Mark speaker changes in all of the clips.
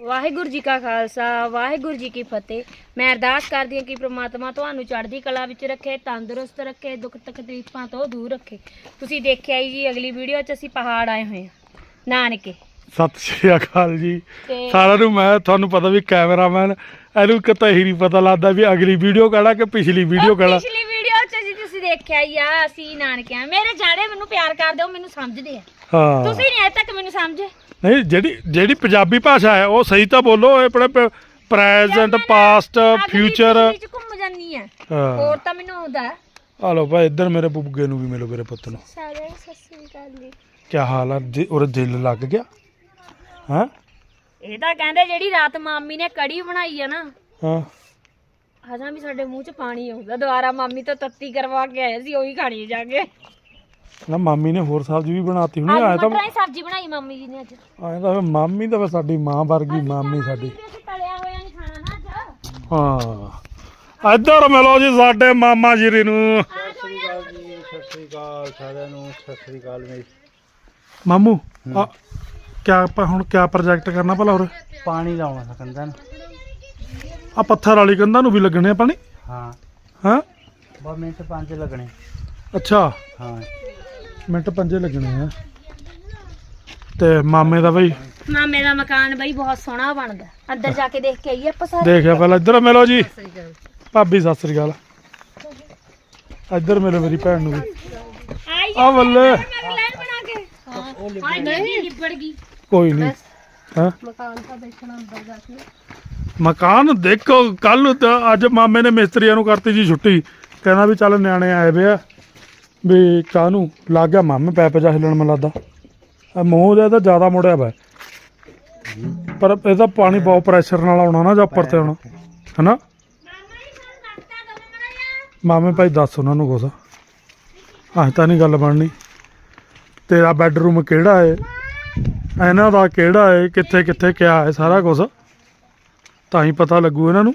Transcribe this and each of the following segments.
Speaker 1: ਵਾਹਿਗੁਰੂ ਜੀ ਕਾ ਖਾਲਸਾ ਵਾਹਿਗੁਰੂ ਜੀ ਕੀ ਫਤਿਹ। ਮੈਂ ਅਰਦਾਸ ਕਰਦੀ ਹਾਂ ਕਿ ਪ੍ਰਮਾਤਮਾ ਤੁਹਾਨੂੰ ਚੜ੍ਹਦੀ ਕਲਾ ਵਿੱਚ ਰੱਖੇ ਤੰਦਰੁਸਤ ਰੱਖੇ ਦੁੱਖ ਤਕਲੀਫਾਂ ਤੋਂ ਦੂਰ ਰੱਖੇ। ਤੁਸੀਂ ਦੇਖਿਆ ਹੀ ਜੀ ਅਗਲੀ ਵੀਡੀਓ 'ਚ ਅਸੀਂ ਪਹਾੜ ਆਏ ਹੋਏ ਹਾਂ। ਨਾਨਕੇ।
Speaker 2: ਸਤਿ ਸ਼੍ਰੀ ਅਕਾਲ ਜੀ।
Speaker 1: ਤੇ
Speaker 2: ਸਾਰਿਆਂ ਨੂੰ ਮੈਂ ਤੁਹਾਨੂੰ ਪਤਾ ਵੀ ਕੈਮਰਾਮੈਨ ਇਹਨੂੰ ਕਿਤੇ ਹੀ ਨਹੀਂ ਪਤਾ ਲੱਗਦਾ ਵੀ ਅਗਲੀ ਵੀਡੀਓ ਕਿਹੜਾ ਕਿ ਪਿਛਲੀ ਵੀਡੀਓ
Speaker 1: ਉਹ
Speaker 2: ਕਿਹੜਾ
Speaker 1: ਪਿਛਲੀ ਵੀਡੀਓ 'ਚ ਜੀ ਤੁਸੀਂ ਦੇਖਿਆ ਹੀ ਆ ਅਸੀਂ ਨਾਨਕੇ ਆ ਮੇਰੇ ਜਾੜੇ ਮੈਨੂੰ ਪਿਆਰ ਕਰਦੇ ਹੋ ਮੈਨੂੰ ਸਮਝਦੇ ਆ।
Speaker 2: ਹਾਂ।
Speaker 1: ਤੁਸੀਂ ਨਹੀਂ ਅਜੇ ਤੱਕ ਮੈਨੂੰ ਸਮਝੇ।
Speaker 2: ਨਹੀਂ ਜਿਹੜੀ ਜਿਹੜੀ ਪੰਜਾਬੀ ਭਾਸ਼ਾ ਹੈ ਉਹ ਸਹੀ ਤਾਂ ਬੋਲੋ ਇਹ ਆਪਣੇ ਪ੍ਰੈਜ਼ੈਂਟ ਪਾਸਟ ਫਿਊਚਰ
Speaker 1: ਵਿੱਚ ਘੁੰਮ ਜਾਂਦੀ ਆ ਹੋਰ ਤਾਂ ਮੈਨੂੰ ਆਉਂਦਾ।
Speaker 2: ਆ ਲੋ ਭਾਈ ਇੱਧਰ ਮੇਰੇ ਬੁੱਗੇ ਨੂੰ ਵੀ ਮਿਲੋ ਮੇਰੇ ਪੁੱਤ ਨੂੰ।
Speaker 1: ਸਾਰੇ ਸਤਿ ਸ੍ਰੀ ਅਕਾਲ ਜੀ।
Speaker 2: ਕੀ ਹਾਲ ਆ? ਜੀ ਉਹ ਦਿਲ ਲੱਗ ਗਿਆ? ਹਾਂ?
Speaker 1: ਇਹ ਤਾਂ ਕਹਿੰਦੇ ਜਿਹੜੀ ਰਾਤ ਮਾਮੀ ਨੇ ਕੜੀ ਬਣਾਈ ਆ ਨਾ
Speaker 2: ਹਾਂ।
Speaker 1: ਹਜ਼ਾਂ ਵੀ ਸਾਡੇ ਮੂੰਹ 'ਚ ਪਾਣੀ ਆਉਂਦਾ। ਦੁਬਾਰਾ ਮਾਮੀ ਤੋਂ ਤੱਤੀ ਕਰਵਾ ਕੇ ਆਏ ਸੀ ਉਹੀ ਖਾਣੀ ਜਾ ਕੇ।
Speaker 2: ਨਾ ਮਾਮੀ ਨੇ ਹੋਰ ਸਬਜ਼ੀ ਵੀ ਬਣਾਤੀ ਹੋਣੀ ਆਇਆ
Speaker 1: ਆਲੂ
Speaker 2: ਤਾਂ
Speaker 1: ਮਟਰਾਂ ਦੀ ਸਬਜ਼ੀ ਬਣਾਈ ਮਾਮੀ ਜੀ ਨੇ ਅੱਜ।
Speaker 2: ਆਇਆ ਤਾਂ ਫਿਰ ਮਾਮੀ ਤਾਂ ਫਿਰ ਸਾਡੀ ਮਾਂ ਵਰਗੀ ਮਾਮੀ ਸਾਡੀ।
Speaker 1: ਵੀ ਅਸੀਂ ਤਲਿਆ ਹੋਇਆ ਨਹੀਂ ਖਾਣਾ ਨਾ ਅੱਜ।
Speaker 2: ਹਾਂ। ਇੱਧਰ ਮਿਲੋ ਜੀ ਸਾਡੇ ਮਾਮਾ ਜੀ ਨੂੰ।
Speaker 3: ਸਤਿ ਸ੍ਰੀ ਅਕਾਲ ਸਾਰਿਆਂ ਨੂੰ ਸਤਿ ਸ੍ਰੀ ਅਕਾਲ ਮੇਰੀ।
Speaker 2: ਮਾਮੂ ਆ ਕਿਆ ਆਪਾਂ ਹੁਣ ਕਿਆ ਪ੍ਰੋਜੈਕਟ ਕਰਨਾ ਭਲਾ ਹੋਰ?
Speaker 3: ਪਾਣੀ ਲਾਉਣਾ ਸਕੰਦਾ ਨਾ।
Speaker 2: ਆ ਪੱਥਰ ਵਾਲੀ ਕੰਧਾਂ ਨੂੰ ਵੀ ਲੱਗਣੇ ਆ ਪਾਣੀ?
Speaker 3: ਹਾਂ।
Speaker 2: ਹਾਂ?
Speaker 3: ਬਸ ਮਿੰਟ ਪੰਜ ਲੱਗਣੇ।
Speaker 2: ਅੱਛਾ।
Speaker 3: ਹਾਂ।
Speaker 2: ਮਿੰਟ ਪੰਜੇ ਲੱਗਣੇ ਆ। ਤੇ ਮਾਮੇ ਦਾ ਬਈ?
Speaker 1: ਮਾਮੇ ਦਾ ਮਕਾਨ ਬਈ ਬਹੁਤ ਸੋਹਣਾ ਬਣਦਾ। ਅੰਦਰ ਜਾ ਕੇ ਦੇਖ ਕੇ ਆਈਏ ਆਪਾਂ ਸਾਰੇ।
Speaker 2: ਦੇਖਿਆ ਪਹਿਲਾਂ ਇੱਧਰ ਮਿਲੋ ਜੀ। ਭਾਬੀ ਸਤਿ ਸ੍ਰੀ ਅਕਾਲ। ਇੱਧਰ ਮਿਲੋ ਮੇਰੀ ਭੈਣ ਨੂੰ ਵੀ।
Speaker 1: ਆਈ
Speaker 2: ਆ ਬੱਲੇ।
Speaker 1: ਮੈਂ ਲਾਈਨ ਬਣਾ ਕੇ। ਹਾਂ ਹਾਏ ਨਹੀਂ। ਲਿਬੜ ਗਈ।
Speaker 2: ਕੋਈ ਨਹੀਂ ਹਾਂ?
Speaker 1: ਮਕਾਨ ਤਾਂ ਦੇਖਣਾ ਅੰਦਰ ਜਾ ਕੇ।
Speaker 2: ਮਕਾਨ ਦੇਖੋ ਕੱਲ ਨੂੰ ਤਾਂ ਅੱਜ ਮਾਮੇ ਨੇ ਮਿਸਤਰੀਆਂ ਨੂੰ ਕਰਤੀ ਜੀ ਛੁੱਟੀ। ਕਹਿੰਦਾ ਵੀ ਚੱਲ ਨਿਆਣੇ ਆਏ ਵੇ ਆ। ਵੀ ਕਾਹਨੂੰ ਲੱਗ ਗਿਆ ਮਾਮੇ ਪੈਪ ਜਾ ਹਿੱਲਣ ਮੈਨੂੰ ਲੱਗਦਾ ਆ ਮੂੰਹ ਜਿਹਾ ਤਾਂ ਜ਼ਿਆਦਾ ਮੁੜਿਆ ਵਾ। ਪਰ ਇਹਦਾ ਪਾਣੀ ਬਹੁਤ ਪ੍ਰੈਸ਼ਰ ਨਾਲ ਆਉਣਾ ਨਾ ਜਾਂ ਉੱਪਰ ਤੇ ਆਉਣਾ। ਹਨਾ? ਮਾਮੇ ਭਾਈ ਦੱਸ ਉਹਨਾਂ ਨੂੰ ਕੁਛ। ਆਹ ਤਾਂ ਨਹੀਂ ਗੱਲ ਬਣਨੀ। ਤੇਰਾ ਬੈੱਡਰੂਮ ਕਿਹੜਾ ਏ? ਇਹਨਾਂ ਦਾ ਕਿਹੜਾ ਏ? ਕਿੱਥੇ ਕਿੱਥੇ ਕਿਆ ਹੈ ਸਾਰਾ ਕੁਝ ਤਾਂ ਹੀ ਪਤਾ ਲੱਗੂ ਇਹਨਾਂ ਨੂੰ।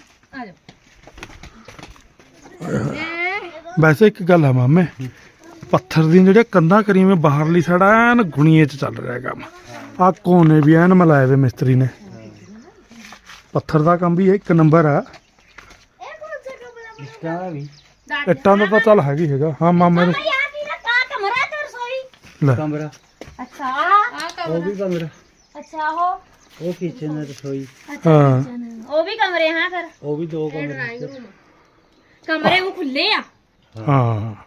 Speaker 2: ਵੈਸੇ ਇੱਕ ਗੱਲ ਹੈ ਮਾਮੇ। ਪੱਥਰ ਦੀਆਂ ਜਿਹੜੀਆਂ ਕੰਧਾਂ ਕਰੀਆਂ ਵੇ ਬਾਹਰਲੀ ਸਾਈਡ ਐਨ ਗੁਣੀਏ 'ਚ ਚੱਲ ਰਿਹਾ ਕੰਮ। ਆ ਕੋਨੇ ਵੀ ਐਨ ਮਲਾਏ ਵੇ ਮਿਸਤਰੀ ਨੇ। ਪੱਥਰ ਦਾ ਕੰਮ ਵੀ ਇੱਕ ਨੰਬਰ ਆ।
Speaker 3: ਦਾ
Speaker 2: ਇੱਟਾਂ ਦਾ ਤਾਂ ਚੱਲ ਹੈਗੀ ਹੈਗਾ। ਹਾਂ ਮਾਮੇ ਨੂੰ
Speaker 1: ਕਮਰਾ
Speaker 2: ਲੈ।
Speaker 3: ਕਮਰਾ।
Speaker 1: ਅੱਛਾ। ਆ
Speaker 3: ਉਹ ਵੀ ਕਮਰਾ।
Speaker 1: ਅੱਛਾ ਉਹ।
Speaker 3: ਉਹ ਕਿਚਨ ਰਸੋਈ।
Speaker 2: ਹਾਂ।
Speaker 1: ਉਹ ਵੀ ਕਮਰੇ ਹਾਂ ਫਿਰ।
Speaker 3: ਉਹ ਵੀ ਦੋ ਕਮਰੇ।
Speaker 1: ਕਮਰੇ ਉਹ ਖੁੱਲੇ ਆ।
Speaker 2: ਹਾਂ।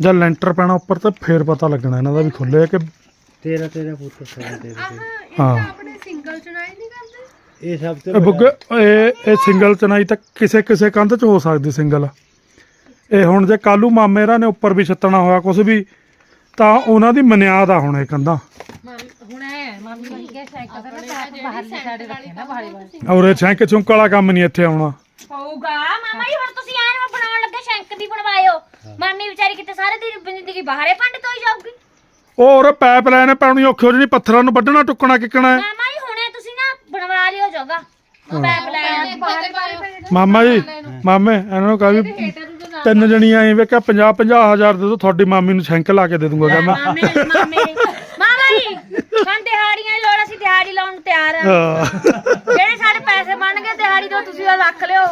Speaker 2: ਜਦ ਲੈਂਟਰ ਪੈਣਾ ਉੱਪਰ ਤੇ ਫੇਰ ਪਤਾ ਲੱਗਣਾ ਇਹਨਾਂ ਦਾ ਵੀ ਖੁੱਲੇ ਕਿ
Speaker 3: ਤੇਰਾ ਤੇਰਾ ਪੁੱਤ ਸਾਰਾ ਤੇਰਾ ਤੇਰਾ।
Speaker 2: ਹਾਂ।
Speaker 3: ਇਹ ਸਭ ਤੋਂ
Speaker 2: ਇਹ ਬੁੱਗੇ ਇਹ ਇਹ ਸਿੰਗਲ ਚਨਾਈ ਤਾਂ ਕਿਸੇ ਕਿਸੇ ਕੰਧ 'ਚ ਹੋ ਸਕਦੀ ਸਿੰਗਲ ਇਹ ਹੁਣ ਜੇ ਕਾਲੂ ਮਾਮੇ ਰਾਂ ਨੇ ਉੱਪਰ ਵੀ ਛੱਤਣਾ ਹੋਇਆ ਕੁਝ ਵੀ ਤਾਂ ਉਹਨਾਂ ਦੀ ਮਨਿਆਦ ਆ ਹੁਣ ਇਹ ਕੰਧਾਂ। ਔਰ ਇਹ ਛੈਂਕ ਚੁੰਕ ਵਾਲਾ ਕੰਮ ਨਹੀਂ ਇੱਥੇ ਆਉਣਾ।
Speaker 1: ਹੋਊਗਾ ਮਾਮਾ ਜੀ ਹੁਣ ਤੁਸੀਂ ਆਏ ਨੂੰ ਬਣਾਉਣ ਲੱਗੇ ਸ਼ੈਂਕ ਦੀ ਬਣਵਾਇਓ। ਮਾਮੀ ਵਿਚਾਰੀ ਕਿਤੇ ਸਾਰੇ ਦੀ ਜ਼ਿੰਦਗੀ ਬਾਹਰੇ ਪੰਡ ਤੋਂ ਹੀ ਜਾਊਗੀ।
Speaker 2: ਉਹ ਔਰ ਪਾਈਪ ਲਾਈਨ ਪਾਉਣੀ ਔਖੀ ਹੋ ਜਣੀ ਪੱਥਰਾਂ ਨੂੰ ਵੱਢਣਾ ਟੁੱਕਣਾ ਕਿੱਕਣਾ ਹੈ।
Speaker 1: ਮਾਮਾ ਜੀ ਹੁਣੇ ਤੁਸੀਂ ਨਾ ਬਣਵਾ ਲਿਓ ਜੋਗਾ। ਪੈਪ ਲੈ
Speaker 2: ਮਾਮਾ ਜੀ ਮਾਮੇ ਇਹਨਾਂ ਨੂੰ ਕਹਾਂ ਵੀ ਤਿੰਨ ਜਣੀਆਂ ਐਂ ਵੇ ਕਿ 50 50 ਹਜ਼ਾਰ ਦੇ ਦੋ ਤੁਹਾਡੀ ਮਾਮੀ ਨੂੰ ਛੈਂਕ ਲਾ ਕੇ ਦੇ ਦੂੰਗਾ ਕਹਿੰਦਾ।
Speaker 1: ਮਾਮੇ ਜੀ ਸਾਨੂੰ ਦਿਹਾੜੀਆਂ ਦੀ ਲੋੜ ਅਸੀਂ ਦਿਹਾੜੀ ਲਾਉਣ ਨੂੰ ਤਿਆਰ ਆ।
Speaker 2: ਹਾਂ।
Speaker 1: ਜਿਹੜੇ ਸਾਡੇ ਪੈਸੇ ਬਣਨਗੇ ਦਿਹਾੜੀ ਤੋਂ ਤੁਸੀਂ ਉਹ ਰੱਖ ਲਿਓ।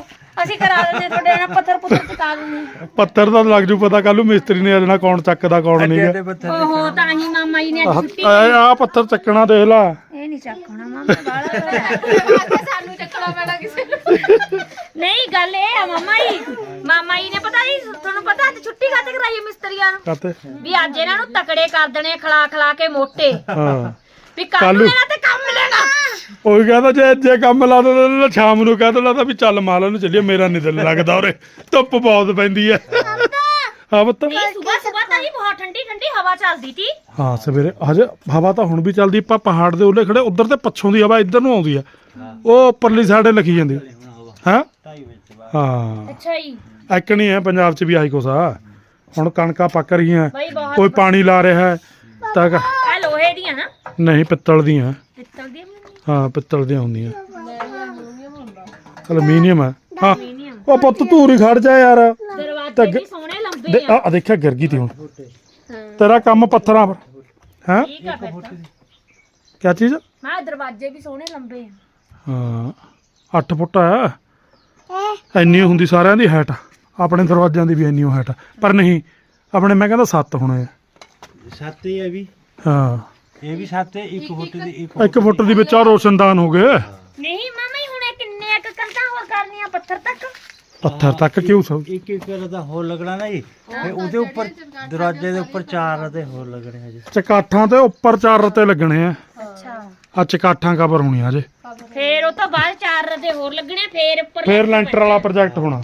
Speaker 1: ਅਸੀਂ ਕਰਾ ਦਿੰਦੇ ਤੁਹਾਡੇ ਨਾਲ ਪੱਥਰ ਪੁੱਥਰ ਚੁਕਾ ਦਿੰਦੇ
Speaker 2: ਪੱਥਰ ਦਾ ਲੱਗ ਜੂ ਪਤਾ ਕੱਲੂ ਮਿਸਤਰੀ ਨੇ ਅਜਣਾ ਕੌਣ ਚੱਕਦਾ ਕੌਣ ਨਹੀਂ ਗਾ।
Speaker 1: ਓਹੋ ਤਾਂ ਹੀ ਮਾਮਾ ਜੀ ਨੇ ਅੱਜ ਛੁੱਟੀ
Speaker 2: ਆ ਆ ਪੱਥਰ ਚੱਕਣਾ ਦੇਖ ਲਾ।
Speaker 1: ਇਹ ਨਹੀਂ ਚੱਕਣਾ ਮਾਮਾ ਬਾਲਾ ਸਾਨੂੰ ਚੱਕਣਾ ਪੈਣਾ ਕਿਸੇ ਨਹੀਂ ਗੱਲ ਇਹ ਆ ਮਾਮਾ ਜੀ। ਮਾਮਾ ਜੀ ਨੇ ਪਤਾ ਨਹੀਂ ਤੁਹਾਨੂੰ ਪਤਾ ਅੱਜ ਛੁੱਟੀ ਕਾਤੇ ਕਰਾਈ ਹੈ ਮਿਸਤਰੀਆਂ ਨੂੰ?
Speaker 2: ਕਾਤੇ
Speaker 1: ਵੀ ਅੱਜ ਇਹਨਾਂ ਨੂੰ ਤਕੜੇ ਕਰ ਦੇਣੇ ਖਲਾ ਖਲਾ ਕੇ ਮੋਟੇ।
Speaker 2: ਹਾਂ।
Speaker 1: ਵੀ ਕੱਲ। ਨੂੰ ਇਹਨਾਂ ਤੇ ਕੰਮ ਮਿਲੇਗਾ
Speaker 2: ਉਹੀ ਕਹਿੰਦਾ ਜੇ ਜੇ ਕੰਮ ਲਾ ਦੋ ਤਾਂ ਸ਼ਾਮ ਨੂੰ ਕਹਿ ਦੋ ਤਾਂ ਵੀ ਚੱਲ ਮਾਲਾ ਨੂੰ ਚੱਲੀਏ ਮੇਰਾ ਨਹੀਂ ਦਿਲ ਲੱਗਦਾ ਉਰੇ। ਧੁੱਪ ਬਹੁਤ ਪੈਂਦੀ ਹੈ ਹਾਂ ਪੁੱਤ
Speaker 1: ਨਹੀਂ ਸਵੇਰ ਸਵੇਰ ਤਾਂ ਹੀ ਬਹੁਤ ਠੰਡੀ ਠੰਡੀ ਹਵਾ ਚੱਲਦੀ ਸੀ
Speaker 2: ਹਾਂ ਸਵੇਰੇ ਹਜੇ ਹਵਾ ਤਾਂ ਹੁਣ ਵੀ ਚੱਲਦੀ ਆਪਾਂ ਪਹਾੜ ਦੇ ਉੱਲੇ ਖੜੇ ਉਧਰ ਤੇ ਪੱਛੋਂ ਦੀ ਹਵਾ ਇੱਧਰ ਨੂੰ ਆਉਂਦੀ ਆ ਉਹ ਉੱਪਰਲੀ ਸਾਈਡੇ ਲਿਖੀ ਜਾਂਦੀ। ਹਾਂ? ਹਾਂ।
Speaker 1: ਅੱਛਾ ਜੀ।
Speaker 2: ਐਕਣੀ ਹੈ ਪੰਜਾਬ 'ਚ ਵੀ ਆਹੀ ਕੁਛ ਆ। ਹੁਣ ਕਣਕਾਂ ਪੱਕ ਰਹੀਆਂ
Speaker 1: ਬਈ ਬਹੁਤ
Speaker 2: ਕੋਈ ਪਾਣੀ ਲਾ ਰਿਹਾ ਹੈ ਤਾਂ ਕ-
Speaker 1: ਲੋਹੇ ਦੀਆਂ ਨਾ?
Speaker 2: ਨਹੀਂ ਪਿੱਤਲ ਦੀਆਂ।
Speaker 1: ਪਿੱਤਲ ਦੀਆਂ ਵੀ ਹੁੰਦੀਆਂ।
Speaker 2: ਹਾਂ ਪਿੱਤਲ ਦੀਆਂ ਹੁੰਦੀਆਂ। ਅਲਮੀਨੀਅਮ ਹੈ ਹਾਂ
Speaker 1: ਅਲਮੀਨੀਅਮ।
Speaker 2: ਉਹ ਪੁੱਤ ਧੂਰੀ ਖੜ ਜਾ ਯਾਰ।
Speaker 1: ਦਰਵਾਜ਼ੇ ਵੀ ਸੋਹਣੇ ਲੰਬੇ
Speaker 2: ਦੇ
Speaker 1: ਆ।
Speaker 2: ਆ ਆ ਦੇਖਿਆ ਗਿਰ ਗਈ ਤੀ ਹੁਣ।
Speaker 1: ਹਾਂ।
Speaker 2: ਤੇਰਾ ਕੰਮ ਪੱਥਰਾਂ ਪਰ। ਹੈ?
Speaker 1: ਠੀਕ ਆ ਫਿਰ ਤਾਂ।
Speaker 2: ਕਿਆ ਚੀਜ਼?
Speaker 1: ਮੈਂ ਕਿਹਾ ਦਰਵਾਜ਼ੇ ਵੀ ਸੋਹਣੇ ਲੰਬੇ ਆ।
Speaker 2: ਹਾਂ 8 ਫੁੱਟ ਆ। ਇੰਨੀ ਹੁੰਦੀ ਸਾਰਿਆਂ ਦੀ ਹਾਈਟ ਆਪਣੇ ਦਰਵਾਜ਼ਿਆਂ ਦੀ ਵੀ ਇੰਨੀ ਹਾਈਟ ਪਰ ਨਹੀਂ ਆਪਣੇ ਮੈਂ ਕਹਿੰਦਾ 7 ਹੋਣੇ ਆ।
Speaker 3: ਸੱਤ ਹੀ ਹੈ ਵੀ।
Speaker 2: ਹਾਂ।
Speaker 3: ਇਹ ਵੀ ਸੱਤ ਹੈ ਇੱਕ ਫੁੱਟ ਦੀ ਇੱਕ
Speaker 2: 1 ਫੁੱਟ ਦੀ। ਵਿੱਚ ਆ ਰੋਸ਼ਨਦਾਨ ਹੋ ਗਏ।
Speaker 1: ਨਹੀਂ ਮਾਮਾ ਜੀ ਹੁਣ ਇਹ ਕਿੰਨੇ ਇੱਕ ਕੰਧਾਂ ਹੋਰ ਕਰਨੀਆਂ ਪੱਥਰ ਤੱਕ?
Speaker 2: ਪੱਥਰ ਤੱਕ ਕਿਉਂ ਸਭ
Speaker 3: ਇੱਕ ਇੱਕ ਦਾ ਹੋਰ ਲੱਗਣਾ ਨਾ ਜੀ। ਤੇ ਉਹਦੇ ਉੱਪਰ ਦਰਵਾਜ਼ੇ ਦੇ ਉੱਪਰ ਚਾਰ ਅਤੇ ਹੋਰ ਲੱਗਣੇ ਹਜੇ
Speaker 2: ਚਕਾਠਾਂ ਤੇ ਉੱਪਰ ਚਾਰ ਰਤੇ ਲੱਗਣੇ ਆ।
Speaker 1: ਅੱਛਾ।
Speaker 2: ਆ ਚਕਾਠਾਂ ਕਵਰ ਹੋਣੀਆਂ ਜੇ
Speaker 1: ਫੇਰ ਉਹ ਤੋਂ ਬਾਅਦ ਚਾਰ ਰਦੇ ਹੋਰ ਲੱਗਣੇ ਫੇਰ ਉੱਪਰ
Speaker 2: ਫੇਰ ਲੈਂਟਰ ਵਾਲਾ ਪ੍ਰੋਜੈਕਟ ਹੋਣਾ।